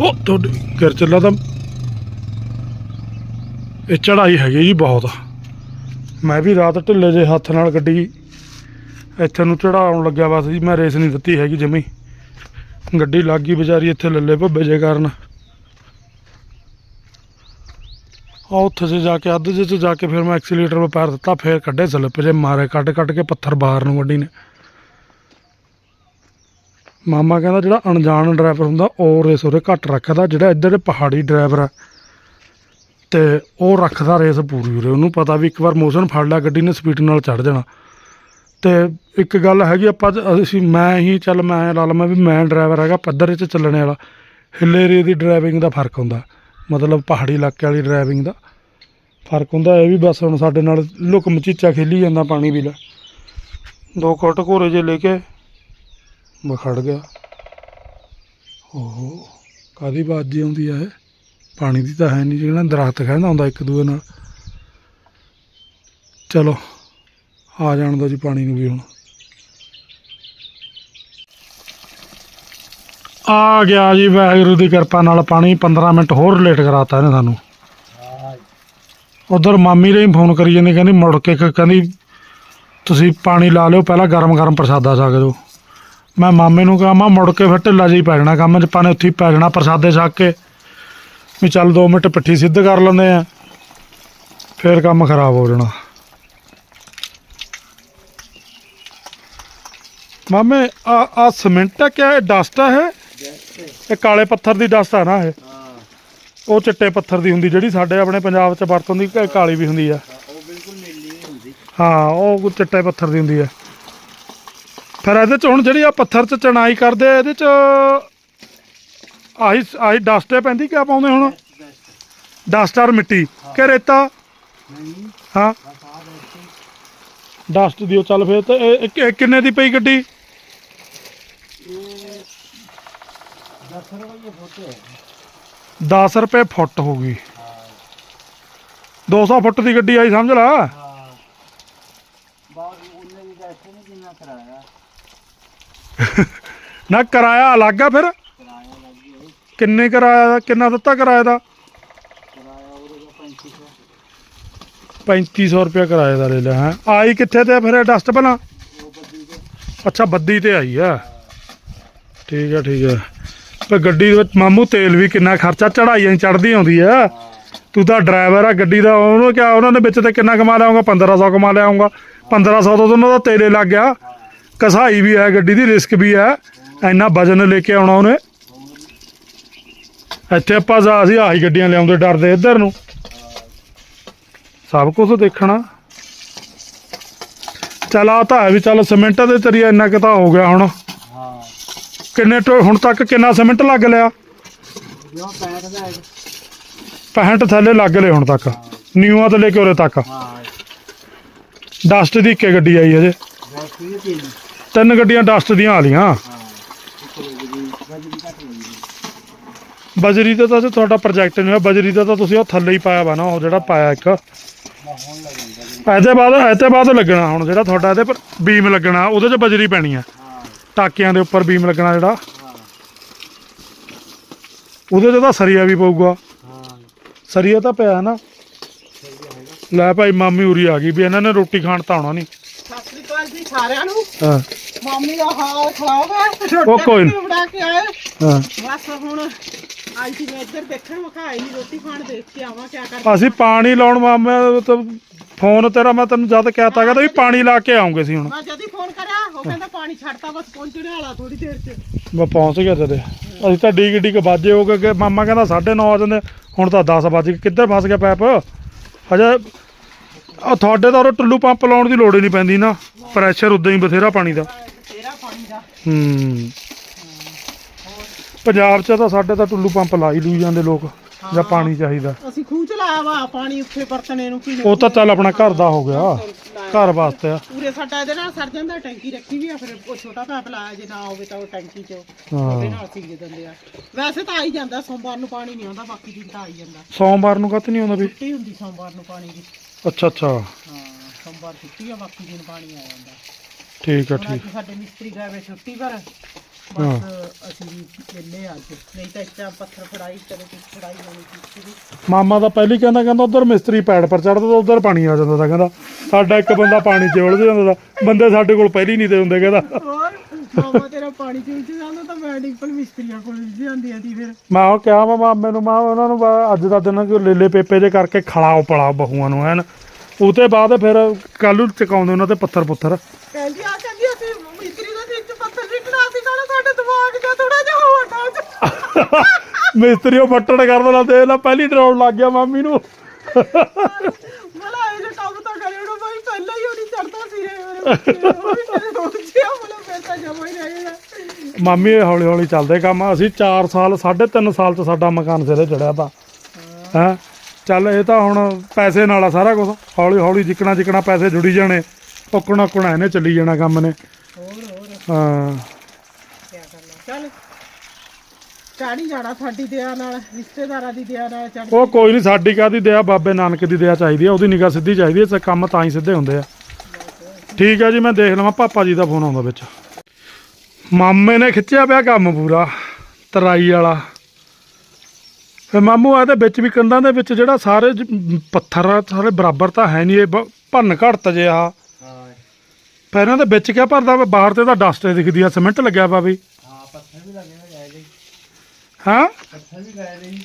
Speaker 2: ਉਹ ਤੁਹਾਡੀ ਗਿਰ ਚੱਲਾ ਤਾਂ ਇਹ ਚੜਾਈ ਹੈਗੀ ਜੀ ਬਹੁਤ। ਮੈਂ ਵੀ ਰਾਤ ਢਿੱਲੇ ਜੇ ਹੱਥ ਨਾਲ ਗੱਡੀ ਇੱਥੇ ਨੂੰ ਚੜਾਉਣ ਲੱਗਿਆ ਬਸ ਜੀ, ਮੈਂ ਰੇਸ ਨਹੀਂ ਦਿੱਤੀ ਹੈਗੀ ਜਮੀ। ਗੱਡੀ ਲੱਗ ਗਈ ਵਿਚਾਰੀ ਇੱਥੇ ਲੱਲੇ ਭੱਬੇ ਜੇ ਕਾਰਨ। ਆ ਉੱਥੇ se ਜਾ ਕੇ ਅੱਧ ਜੇ ਚ ਜਾ ਕੇ ਫਿਰ ਮੈਂ ਐਕਸੀਲੇਟਰ 'ਤੇ ਪੈਰ ਦਿੱਤਾ, ਫਿਰ ਕੱਢੇ ਸਲਿੱਪ ਜੇ ਮਾਰੇ ਕੱਢ ਕੱਢ ਕੇ ਪੱਥਰ ਬਾਹਰ ਨੂੰ ਗੱਡੀ ਨੇ। ਮਾਮਾ ਕਹਿੰਦਾ ਜਿਹੜਾ ਅਣਜਾਣ ਡਰਾਈਵਰ ਹੁੰਦਾ, ਉਹ ਰੇਸ ਉਰੇ ਘੱਟ ਰੱਖਦਾ, ਜਿਹੜਾ ਇੱਧਰ ਪਹਾੜੀ ਡਰਾਈਵਰ ਆ। ਤੇ ਉਹ ਰੱਖਦਾ ਰੇਸ ਪੂਰੀ ਉਰੇ। ਉਹਨੂੰ ਪਤਾ ਵੀ ਇੱਕ ਵਾਰ ਮੋਸ਼ਨ ਫੜ ਲਿਆ, ਗੱਡੀ ਨੇ ਸਪੀਡ ਨਾਲ ਚੜ ਜਾਣਾ। ਤੇ ਇੱਕ ਗੱਲ ਹੈਗੀ, ਆਪਾਂ ਅਸੀਂ, ਮੈਂ ਹੀ, ਚੱਲ ਮੈਂ ਲਾ ਲਵਾਂ ਵੀ ਮੈਂ ਡਰਾਈਵਰ ਹੈਗਾ, ਪੱਧਰ 'ਚ ਚੱਲਣੇ ਵਾਲਾ। ਹਿੱਲੇ ਏਰੀਏ ਦੀ ਡਰਾਈਵਿੰਗ ਦਾ ਫ਼ਰਕ ਹੁੰਦਾ। ਮਤਲਬ ਪਹਾੜੀ ਇਲਾਕੇ ਵਾਲੀ ਡਰਾਈਵਿੰਗ ਦਾ ਫ਼ਰਕ ਹੁੰਦਾ। ਇਹ ਵੀ ਬਸ ਹੁਣ ਸਾਡੇ ਨਾਲ ਲੁਕਮਚੀਚਾ ਖੇਲੀ ਜਾਂਦਾ ਪਾਣੀ ਵੀ ਲੈ। ਦੋ ਕੁੱਟ ਘੋਰੇ ਜੇ ਲੈ ਕੇ ਮੈਂ ਖੜ ਗਿਆ। ਓਹੋ ਕਾਦੀ ਬਾਜੀ ਆਉਂਦੀ ਆ ਇਹ? ਪਾਣੀ ਦੀ ਤਾਂ ਹੈ ਨਹੀਂ ਜਿਹੜਾ ਦਰਖਤ ਕਹਿੰਦਾ ਹੁੰਦਾ ਇੱਕ ਦੂਏ ਨਾਲ। ਚਲੋ, ਆ ਜਾਣ ਦੋ ਜੀ ਪਾਣੀ ਨੂੰ ਵੀ ਹੁਣ। ਆ ਗਿਆ ਜੀ, ਵਾਹਿਗੁਰੂ ਦੀ ਕਿਰਪਾ ਨਾਲ ਪਾਣੀ 15 ਮਿੰਟ ਹੋਰ ਲੇਟ ਕਰਾਤਾ ਇਹਨੇ ਸਾਨੂੰ।
Speaker 3: ਹਾਂ
Speaker 2: ਉਧਰ ਮਾਮੀ ਨੇ ਫੋਨ ਕਰੀ ਜਾਂਦੀ, ਕਹਿੰਦੀ ਮੁੜ ਕੇ ਕਹਿੰਦੀ ਤੁਸੀਂ ਪਾਣੀ ਲਾ ਲਿਓ, ਪਹਿਲਾਂ ਗਰਮ ਗਰਮ ਪ੍ਰਸ਼ਾਦਾ ਛਕ ਦਿਓ। ਮੈਂ ਮਾਮੇ ਨੂੰ ਕਹਾਂ ਮੈਂ ਮੁੜ ਕੇ ਫਿਰ ਢਿੱਲਾ ਜਿਹੀ ਪੈ ਜਾਣਾ ਕੰਮ 'ਚ ਪਾਣੇ ਉੱਥੇ ਹੀ ਪੈ ਜਾਣਾ ਪ੍ਰਸ਼ਾਦੇ ਛਕ ਕੇ। ਵੀ ਚੱਲ 2 ਮਿੰਟ ਪਿੱਠੀ ਸਿੱਧ ਕਰ ਲੈਂਦੇ ਆ। ਫਿਰ ਕੰਮ ਖਰਾਬ ਹੋ ਜਾਣਾ। ਮਾਮੇ ਆ ਆ ਸੀਮੈਂਟ ਆ ਕਿਆ ਇਹ ਡਸਟ ਹੈ ਇਹ? ਕਾਲੇ ਪੱਥਰ ਦੀ ਡਸਟ ਆ ਨਾ ਇਹ?
Speaker 3: ਹਾਂ।
Speaker 2: ਉਹ ਚਿੱਟੇ ਪੱਥਰ ਦੀ ਹੁੰਦੀ ਜਿਹੜੀ ਸਾਡੇ ਆਪਣੇ ਪੰਜਾਬ 'ਚ ਵਰਤੋਂ ਦੀ ਕਾਲੀ ਵੀ ਹੁੰਦੀ ਆ।
Speaker 3: ਉਹ ਬਿਲਕੁਲ ਨੀਲੀ ਹੁੰਦੀ।
Speaker 2: ਹਾਂ ਉਹ ਚਿੱਟੇ ਪੱਥਰ ਦੀ ਹੁੰਦੀ ਆ। ਫਿਰ ਇਹਦੇ 'ਚ ਹੁਣ ਜਿਹੜੀ ਆ ਪੱਥਰ 'ਚ ਚਣਾਈ ਕਰਦੇ ਆ, ਇਹਦੇ 'ਚ ਆਹੀ ਆਹੀ ਡਸਟੇ ਪੈਂਦੀ ਕਿਆ ਪਾਉਂਦੇ ਹੁਣ ਡਸਟ ਔਰ ਮਿੱਟੀ? ਕਿ ਰੇਤਾ?
Speaker 3: ਨਹੀਂ
Speaker 2: ਹਾਂ।
Speaker 3: ਬਸ ਆ ਬੈਠੀ
Speaker 2: ਡਸਟ ਦਿਓ ਚੱਲ ਫਿਰ ਤੇ ਇਹ- ਇਹ ਕਿ- ਕਿੰਨੇ ਦੀ ਪਈ ਗੱਡੀ?
Speaker 3: ਇਹ 10 ਰੁਪਏ ਫੋਟੋ ਹੈ
Speaker 2: 10 ਰੁਪਏ ਫੁੱਟ ਹੋ ਗਈ।
Speaker 3: ਹਾਂ
Speaker 2: 200 ਫੁੱਟ ਦੀ ਗੱਡੀ ਆਈ ਸਮਝ ਲਾ?
Speaker 3: ਹਾਂ ਬਾਅਦ ਉਹਨੇ ਵੀ ਪੈਸੇ ਨਹੀਂ ਕਿੰਨਾ ਕਰਾਇਆ
Speaker 2: ਨਾ ਕਿਰਾਇਆ ਅਲੱਗ ਆ ਫਿਰ?
Speaker 3: ਕਿਰਾਇਆ ਲੱਗ ਗਿਆ
Speaker 2: ਕਿੰਨੇ ਕਿਰਾਇਆ ਦਾ, ਕਿੰਨਾ ਦਿੱਤਾ ਕਿਰਾਇਆ ਦਾ?
Speaker 3: ਕਿਰਾਇਆ ਉਹਦੇ ਦਾ 3500
Speaker 2: 3500 ਰੁਪਏ ਕਿਰਾਏ ਦਾ ਲੈ ਲਿਆ, ਹੈ। ਆਈ ਕਿੱਥੇ ਤੇ ਆ ਫਿਰ ਇਹ ਡਸਟ ਭਲਾ
Speaker 3: ਉਹ ਬੱਦੀ ਦੇ
Speaker 2: ਅੱਛਾ, ਬੱਦੀ ਤੇ ਆਈ ਆ। ਠੀਕ ਆ ਠੀਕ ਆ। ਪਰ ਗੱਡੀ ਦੇ ਵਿੱਚ ਮਾਮੂ ਤੇਲ ਵੀ ਕਿੰਨਾ ਖਰਚਾ, ਚੜਾਈਆਂ ਚੜਦੀ ਆਉਂਦੀ ਆ। ਤੂੰ ਤਾਂ ਡਰਾਈਵਰ ਆ, ਗੱਡੀ ਦਾ, ਉਹਨੂੰ ਕਿਹਾ, ਉਹਨਾਂ ਨੇ ਵਿੱਚ ਤੇ ਕਿੰਨਾ ਕਮਾ ਲਿਆਉਂਗਾ 1500 ਕਮਾ ਲਿਆਉਂਗਾ 1500 ਤੋਂ ਉਹਨਾਂ ਦਾ ਤੇਲੇ ਲੱਗ ਗਿਆ। ਕਸਾਈ ਵੀ ਹੈ ਗੱਡੀ ਦੀ ਰਿਸਕ ਵੀ ਹੈ ਇੰਨਾ ਵਜਨ ਲੈ ਕੇ ਆਉਣਾ ਉਹਨੇ। ਇੱਥੇ ਆਪਾਂ ਜਾ- ਅਸੀਂ ਆਹੀ ਗੱਡੀਆਂ ਲਿਆਉਂਦੇ ਡਰਦੇ ਇੱਧਰ ਨੂੰ। ਸਭ ਕੁਝ ਦੇਖਣਾ। ਚੱਲ ਆ ਤਾਂ ਹੈ ਵੀ ਚੱਲ ਸੀਮੈਂਟ ਦੇ ਤਰੀਆ ਇੰਨਾ ਕੁ ਤਾਂ ਹੋ ਗਿਆ ਹੁਣ।
Speaker 3: ਹਾਂ
Speaker 2: ਕਿੰਨੇ ਟੋ ਹੁਣ ਤੱਕ ਕਿੰਨਾ ਸੀਮੈਂਟ ਲੱਗ ਲਿਆ?
Speaker 3: ਜੋ ਪੈਂਟ ਦਾ ਹੈ
Speaker 2: 65 ਥੱਲੇ ਲੱਗ ਲਏ ਹੁਣ ਤੱਕ। ਨਿਊਆਂ ਤੋਂ ਲੈ ਕੇ ਉਰੇ ਤੱਕ।
Speaker 3: ਹਾਂ।
Speaker 2: ਡਸਟ ਦੀ ਇੱਕੇ ਗੱਡੀ ਆਈ
Speaker 3: ਤੇਲ
Speaker 2: ਤਿੰਨ ਗੱਡੀਆਂ ਡਸਟ ਦੀਆਂ ਆ ਲੀਆਂ ਬਜਰੀ ਦਾ ਤਾਂ ਤੁਹਾਡਾ ਪ੍ਰੋਜੈਕਟ ਨਹੀਂ ਹੋਇਆ ਬਜਰੀ ਦਾ ਤਾਂ ਤੁਸੀਂ ਉਹ ਥੱਲੇ ਹੀ ਪਾਇਆ ਵਾ ਨਾ ਉਹ ਜਿਹੜਾ ਪਾਇਆ ਇੱਕ। ਇਹਦੇ ਬਾਅਦ ਇਹਦੇ ਬਾਅਦ ਲੱਗਣਾ ਹੁਣ ਜਿਹੜਾ ਤੁਹਾਡਾ ਇਹਦੇ ਪਰ ਬੀਮ ਲੱਗਣਾ ਉਹਦੇ 'ਚ ਬਜਰੀ ਪੈਣੀ ਆ। ਟਾਕਿਆਂ ਦੇ ਉੱਪਰ ਬੀਮ ਲੱਗਣਾ ਜਿਹੜਾ। ਉਹਦੇ 'ਚ ਤਾਂ ਸਰੀਆ ਵੀ ਪਊਗਾ। ਸਰੀਆ ਤਾਂ ਪਿਆ ਨਾ। ਲੈ ਭਾਈ ਮਾਮੀ ਉਰੀ ਆ ਗਈ ਵੀ ਇਹਨਾਂ ਨੇ ਰੋਟੀ ਖਾਣ ਤਾਂ ਆਉਣਾ ਨਹੀਂ।
Speaker 5: ਸਤਿ ਸ੍ਰੀ ਅਕਾਲ ਜੀ ਸਾਰਿਆਂ ਨੂੰ।
Speaker 2: ਹਾਂ।
Speaker 5: ਮਾਮੀ ਦਾ ਹਾਲ ਖਰਾਬ ਹੈ।
Speaker 2: ਉਹ ਕੋਈ ਨੀ।
Speaker 5: ਬਣਾ ਕੇ ਆਏ।
Speaker 2: ਹਾਂ।
Speaker 5: ਬਸ ਹੁਣ ਆਈ ਸੀ ਮੈਂ ਇੱਧਰ ਦੇਖਣ ਵਿਖਾਈ ਨਹੀਂ ਰੋਟੀ ਖਾਣ ਦੇਖ ਕੇ ਆਵਾਂ ਕਿਆ ਕਰ
Speaker 2: ਅਸੀਂ ਪਾਣੀ ਲਾਉਣ ਮਾਮੇ ਤਾਂ ਫੋਨ ਤੇਰਾ ਮੈਂ ਤੈਨੂੰ ਜਦ ਕਹਿਤਾ ਕਹਿੰਦਾ ਵੀ ਪਾਣੀ ਲਾ ਕੇ ਆਉਂਗੇ ਸੀ ਹੁਣ।
Speaker 5: ਮੈਂ ਜਦ ਹੀ ਫੋਨ ਕਰਿਆ ਉਹ ਕਹਿੰਦਾ ਪਾਣੀ ਛੱਡਤਾ ਬਸ ਪਹੁੰਚਣੇ ਵਾਲਾ ਥੋੜੀ ਦੇਰ ਚ।
Speaker 2: ਮੈਂ ਪਹੁੰਚ ਗਿਆ ਤੇਰੇ। ਅਸੀਂ ਤਾਂ ਡੀਕ ਡੀਕ ਬਾਜੇ ਹੋ ਗਏ ਕਿ ਮਾਮਾ ਕਹਿੰਦਾ 9:30 ਆ ਜਾਂਦੇ ਹੁਣ ਤਾਂ 10 ਵੱਜ ਗਏ। ਕਿੱਧਰ ਫਸ ਗਿਆ ਪੈਪ? ਹਜੇ ਆ ਤੁਹਾਡੇ ਤਾਂ ਉਹ ਟੁੱਲੂ ਪੰਪ ਲਾਉਣ ਦੀ ਲੋੜ ਹੀ ਨਹੀਂ ਪੈਂਦੀ ਨਾ। ਪ੍ਰੈਸ਼ਰ ਉਦਾਂ ਹੀ ਬਥੇਰਾ ਦਾ
Speaker 5: ਪਾਣੀ ਦਾ।
Speaker 2: ਹੂੰ। ਪੰਜਾਬ 'ਚ ਤਾਂ ਸਾਡੇ ਤਾਂ ਟੁੱਲੂ ਪੰਪ ਲਾ ਲਈ ਜਾਂਦੇ ਲੋਕ ਜਾਂ ਪਾਣੀ ਚਾਹੀਦਾ।
Speaker 5: ਅਸੀਂ ਖੂਹ ਚ ਲਾਇਆ ਵਾ ਪਾਣੀ ਉੱਥੇ ਵਰਤਣੇ ਨੂੰ ਕੀ
Speaker 2: ਉਹ ਤਾਂ ਚੱਲ ਆਪਣਾ ਘਰ ਦਾ ਹੋ ਗਿਆ ਘਰ ਵਾਸਤੇ ਆ।
Speaker 5: ਪੂਰੇ ਸਾਡਾ ਇਹਦੇ ਨਾਲ ਸਰ ਜਾਂਦਾ ਟੈਂਕੀ ਰੱਖੀ ਵੀ ਆ ਫਿਰ ਉਹ ਛੋਟਾ ਪਾਈਪ ਲਾਇਆ ਜੇ ਨਾ ਹੋਵੇ ਤਾਂ ਉਹ ਟੈਂਕੀ 'ਚ ਉਹਦੇ ਨਾਲ ਸੀਗੇ ਦਿੰਦੇ ਆ। ਵੈਸੇ ਤਾਂ ਆਈ ਜਾਂਦਾ ਸੋਮਵਾਰ ਨੂੰ ਪਾਣੀ ਨਹੀਂ ਆਉਂਦਾ ਬਾਕੀ ਦਿਨ ਤਾਂ ਆਈ ਜਾਂਦਾ।
Speaker 2: ਸੋਮਵਾਰ ਨੂੰ ਕੱਤ ਨਹੀਂ ਆਉਂਦਾ ਵੀ?
Speaker 5: ਛੁੱਟੀ ਹੁੰਦੀ ਸੋਮਵਾਰ ਨੂੰ ਪਾਣੀ ਦੀ।
Speaker 2: ਅੱਛਾ ਅੱਛਾ।
Speaker 5: ਹਾਂ ਸੋਮਵਾਰ ਛੁੱਟੀ ਆ ਬਾਕੀ ਦਿਨ ਪਾਣੀ ਆ ਜਾਂਦਾ।
Speaker 2: ਠੀਕ ਆ
Speaker 5: ਹੁਣ
Speaker 2: ਠੀਕ।
Speaker 5: ਸਾਡੇ ਮਿਸਤਰੀ ਗਏ ਵੇ ਛੁੱਟੀ ਪਰ।
Speaker 2: ਹਾਂ।
Speaker 5: ਬਸ ਅਸੀਂ ਵੀ ਵਿਹਲੇ ਆ ਅੱਜ। ਨਹੀਂ ਤਾਂ ਇਸ ਟਾਈਮ ਪੱਥਰ ਫੜਾਈ ਚਲੋ ਕੁਝ ਫੜਾਈ ਹੋਣੀ ਕੀਤੀ ਸੀ
Speaker 2: ਮਾਮਾ ਤਾਂ ਪਹਿਲੀ ਕਹਿੰਦਾ ਕਹਿੰਦਾ ਉਧਰ ਮਿਸਤਰੀ ਪੈੜ ਪਰ ਚੜਦਾ ਤਾਂ ਉਧਰ ਪਾਣੀ ਆ ਜਾਂਦਾ ਤਾਂ ਕਹਿੰਦਾ ਸਾਡਾ ਇੱਕ ਬੰਦਾ ਪਾਣੀ 'ਚ ਉਲਝ ਜਾਂਦਾ ਤਾਂ। ਬੰਦੇ ਸਾਡੇ ਕੋਲ ਪਹਿਲੀ ਨਹੀਂ ਤੇ ਹੁੰਦੇ ਕਹਿੰਦਾ।
Speaker 5: ਹੋਰ ਮਾਮਾ ਤੇਰਾ ਪਾਣੀ ਚ ਜਾਂਦਾ ਤਾਂ ਮੈਂ ਡਿੰਪਲ ਮਿਸਤਰੀਆਂ ਕੋਲ ਜਾਂਦੀ ਆ ਦੀ ਫਿਰ।
Speaker 2: ਮੈਂ ਉਹ ਕਿਹਾ ਵਾ ਮਾਮੇ ਨੂੰ ਮੈਂ ਉਹਨਾਂ ਨੂੰ ਅੱਜ ਦਾ ਦਿਨ ਕੋਈ ਲੇਲੇ ਪੇਪੇ ਜੇ ਕਰਕੇ ਖੜਾਓ ਪੜਾਓ ਬਹੂਆਂ ਨੂੰ ਐਨ ਉਤੇ ਬਾਅਦ ਫਿਰ ਕੱਲ ਨੂੰ ਚਕਾਉਂਦੇ ਉਹਨਾਂ ਤੇ ਪੱਥਰ ਪੁੱਥਰ।
Speaker 5: ਕਹਿੰਦੀ ਆ ਕਹਿੰਦੀ ਅਸੀਂ ਮਿਸਤਰੀ ਦੇ ਵਿੱਚ ਪੱਥਰ ਲਿਖਣਾ ਸੀ ਕਹਿੰਦਾ ਸਾਡੇ ਦਿਮਾਗ 'ਚ ਥੋੜਾ ਜਿਹਾ ਹੋਰ ਨਾ
Speaker 2: ਮਿਸਤਰੀ ਉਹ ਫੱਟੜ ਕਰ ਦੇਣਾ ਤੇ ਨਾ ਪਹਿਲੀ ਡਰਾਉਣ ਲੱਗ ਗਿਆ ਮਾਮੀ ਨੂੰ।
Speaker 5: ਮਲਾ ਇਹ ਜੋ ਕੰਮ ਤਾਂ ਕਰੇ ਉਹਨੂੰ ਬਈ ਪਹਿਲਾਂ ਹੀ ਉਹਦੀ ਚੜਦਾ ਸੀ। ਇਹ ਉਹ ਵੀ ਤੇਰੇ ਰੋਕ ਜਿਆ ਮਲਾ ਪੈਸਾ ਜਮਾ ਹੀ ਰਹਿ ਗਿਆ।
Speaker 2: ਮਾਮੀ ਇਹ ਹੌਲੀ ਹੌਲੀ ਚੱਲਦੇ ਕੰਮ ਅਸੀਂ 4 ਸਾਲ 3.5 ਸਾਲ ਚ ਸਾਡਾ ਮਕਾਨ ਸਿਰੇ ਚੜਿਆ ਤਾਂ। ਹੈ? ਚੱਲ ਇਹ ਤਾਂ ਹੁਣ ਪੈਸੇ ਨਾਲ ਆ ਸਾਰਾ ਕੁਝ ਹੌਲੀ ਹੌਲੀ ਜਿੱਕਣਾ ਜਿੱਕਣਾ ਪੈਸੇ ਜੁੜੀ ਜਾਣੇ। ਓਕਣਾ ਓਕਣਾ ਇਹਨੇ ਚੱਲੀ ਜਾਣਾ ਕੰਮ ਨੇ।
Speaker 5: ਹੋਰ ਹੋਰ।
Speaker 2: ਹਾਂ।
Speaker 5: ਕੀ ਕਰਨਾ। ਚੱਲ। ਚਾੜੀ ਜਾਣਾ ਸਾਡੀ ਦਇਆ ਨਾਲ ਰਿਸ਼ਤੇਦਾਰਾਂ ਦੀ ਦਇਆ ਨਾਲ ਚੜ।
Speaker 2: ਉਹ ਕੋਈ ਨਹੀਂ ਸਾਡੀ ਕਾਦੀ ਦਇਆ? ਬਾਬੇ ਨਾਨਕ ਦੀ ਦਇਆ ਚਾਹੀਦੀ ਆ। ਉਹਦੀ ਨਿਗਾਹ ਸਿੱਧੀ ਚਾਹੀਦੀ ਹੈ ਕੰਮ ਤਾਂ ਹੀ ਸਿੱਧੇ ਹੁੰਦੇ ਆ। ਠੀਕ ਆ ਜੀ ਮੈਂ ਦੇਖ ਲਵਾਂ ਪਾਪਾ ਜੀ ਦਾ ਫੋਨ ਆਉਂਦਾ ਵਿੱਚ। ਮਾਮੇ ਨੇ ਖਿੱਚਿਆ ਪਿਆ ਕੰਮ ਪੂਰਾ ਤਰਾਈ ਵਾਲਾ। ਫੇ ਮਾਮੂ ਆ ਤੇ ਵਿੱਚ ਵੀ ਕੰਧਾਂ ਦੇ ਵਿੱਚ ਜਿਹੜਾ ਸਾਰੇ ਜ- ਪੱਥਰ ਆ ਸਾਰੇ ਬਰਾਬਰ ਤਾਂ ਹੈ ਨਹੀਂ ਇਹ ਬ- ਭੰਨ ਘੜਤ ਜੇ ਆ।
Speaker 3: ਹਾਂ।
Speaker 2: ਫਿਰ ਇਹਨਾਂ ਦੇ ਵਿੱਚ ਕਿਆ ਭਰਦਾ ਵਾ? ਬਾਹਰ ਤੇ ਤਾਂ ਡਸਟ ਦਿਖਦੀ ਆ ਸਿਮੈਂਟ ਲੱਗਿਆ ਵਾ ਵੀ।
Speaker 3: ਹਾਂ ਪੱਥਰ ਵੀ ਲੱਗੇ ਹੋਏ ਗਏ ਜੀ
Speaker 2: ਹਾਂ?
Speaker 3: ਪੱਥਰ ਵੀ ਗਏ ਨੇ ਜੀ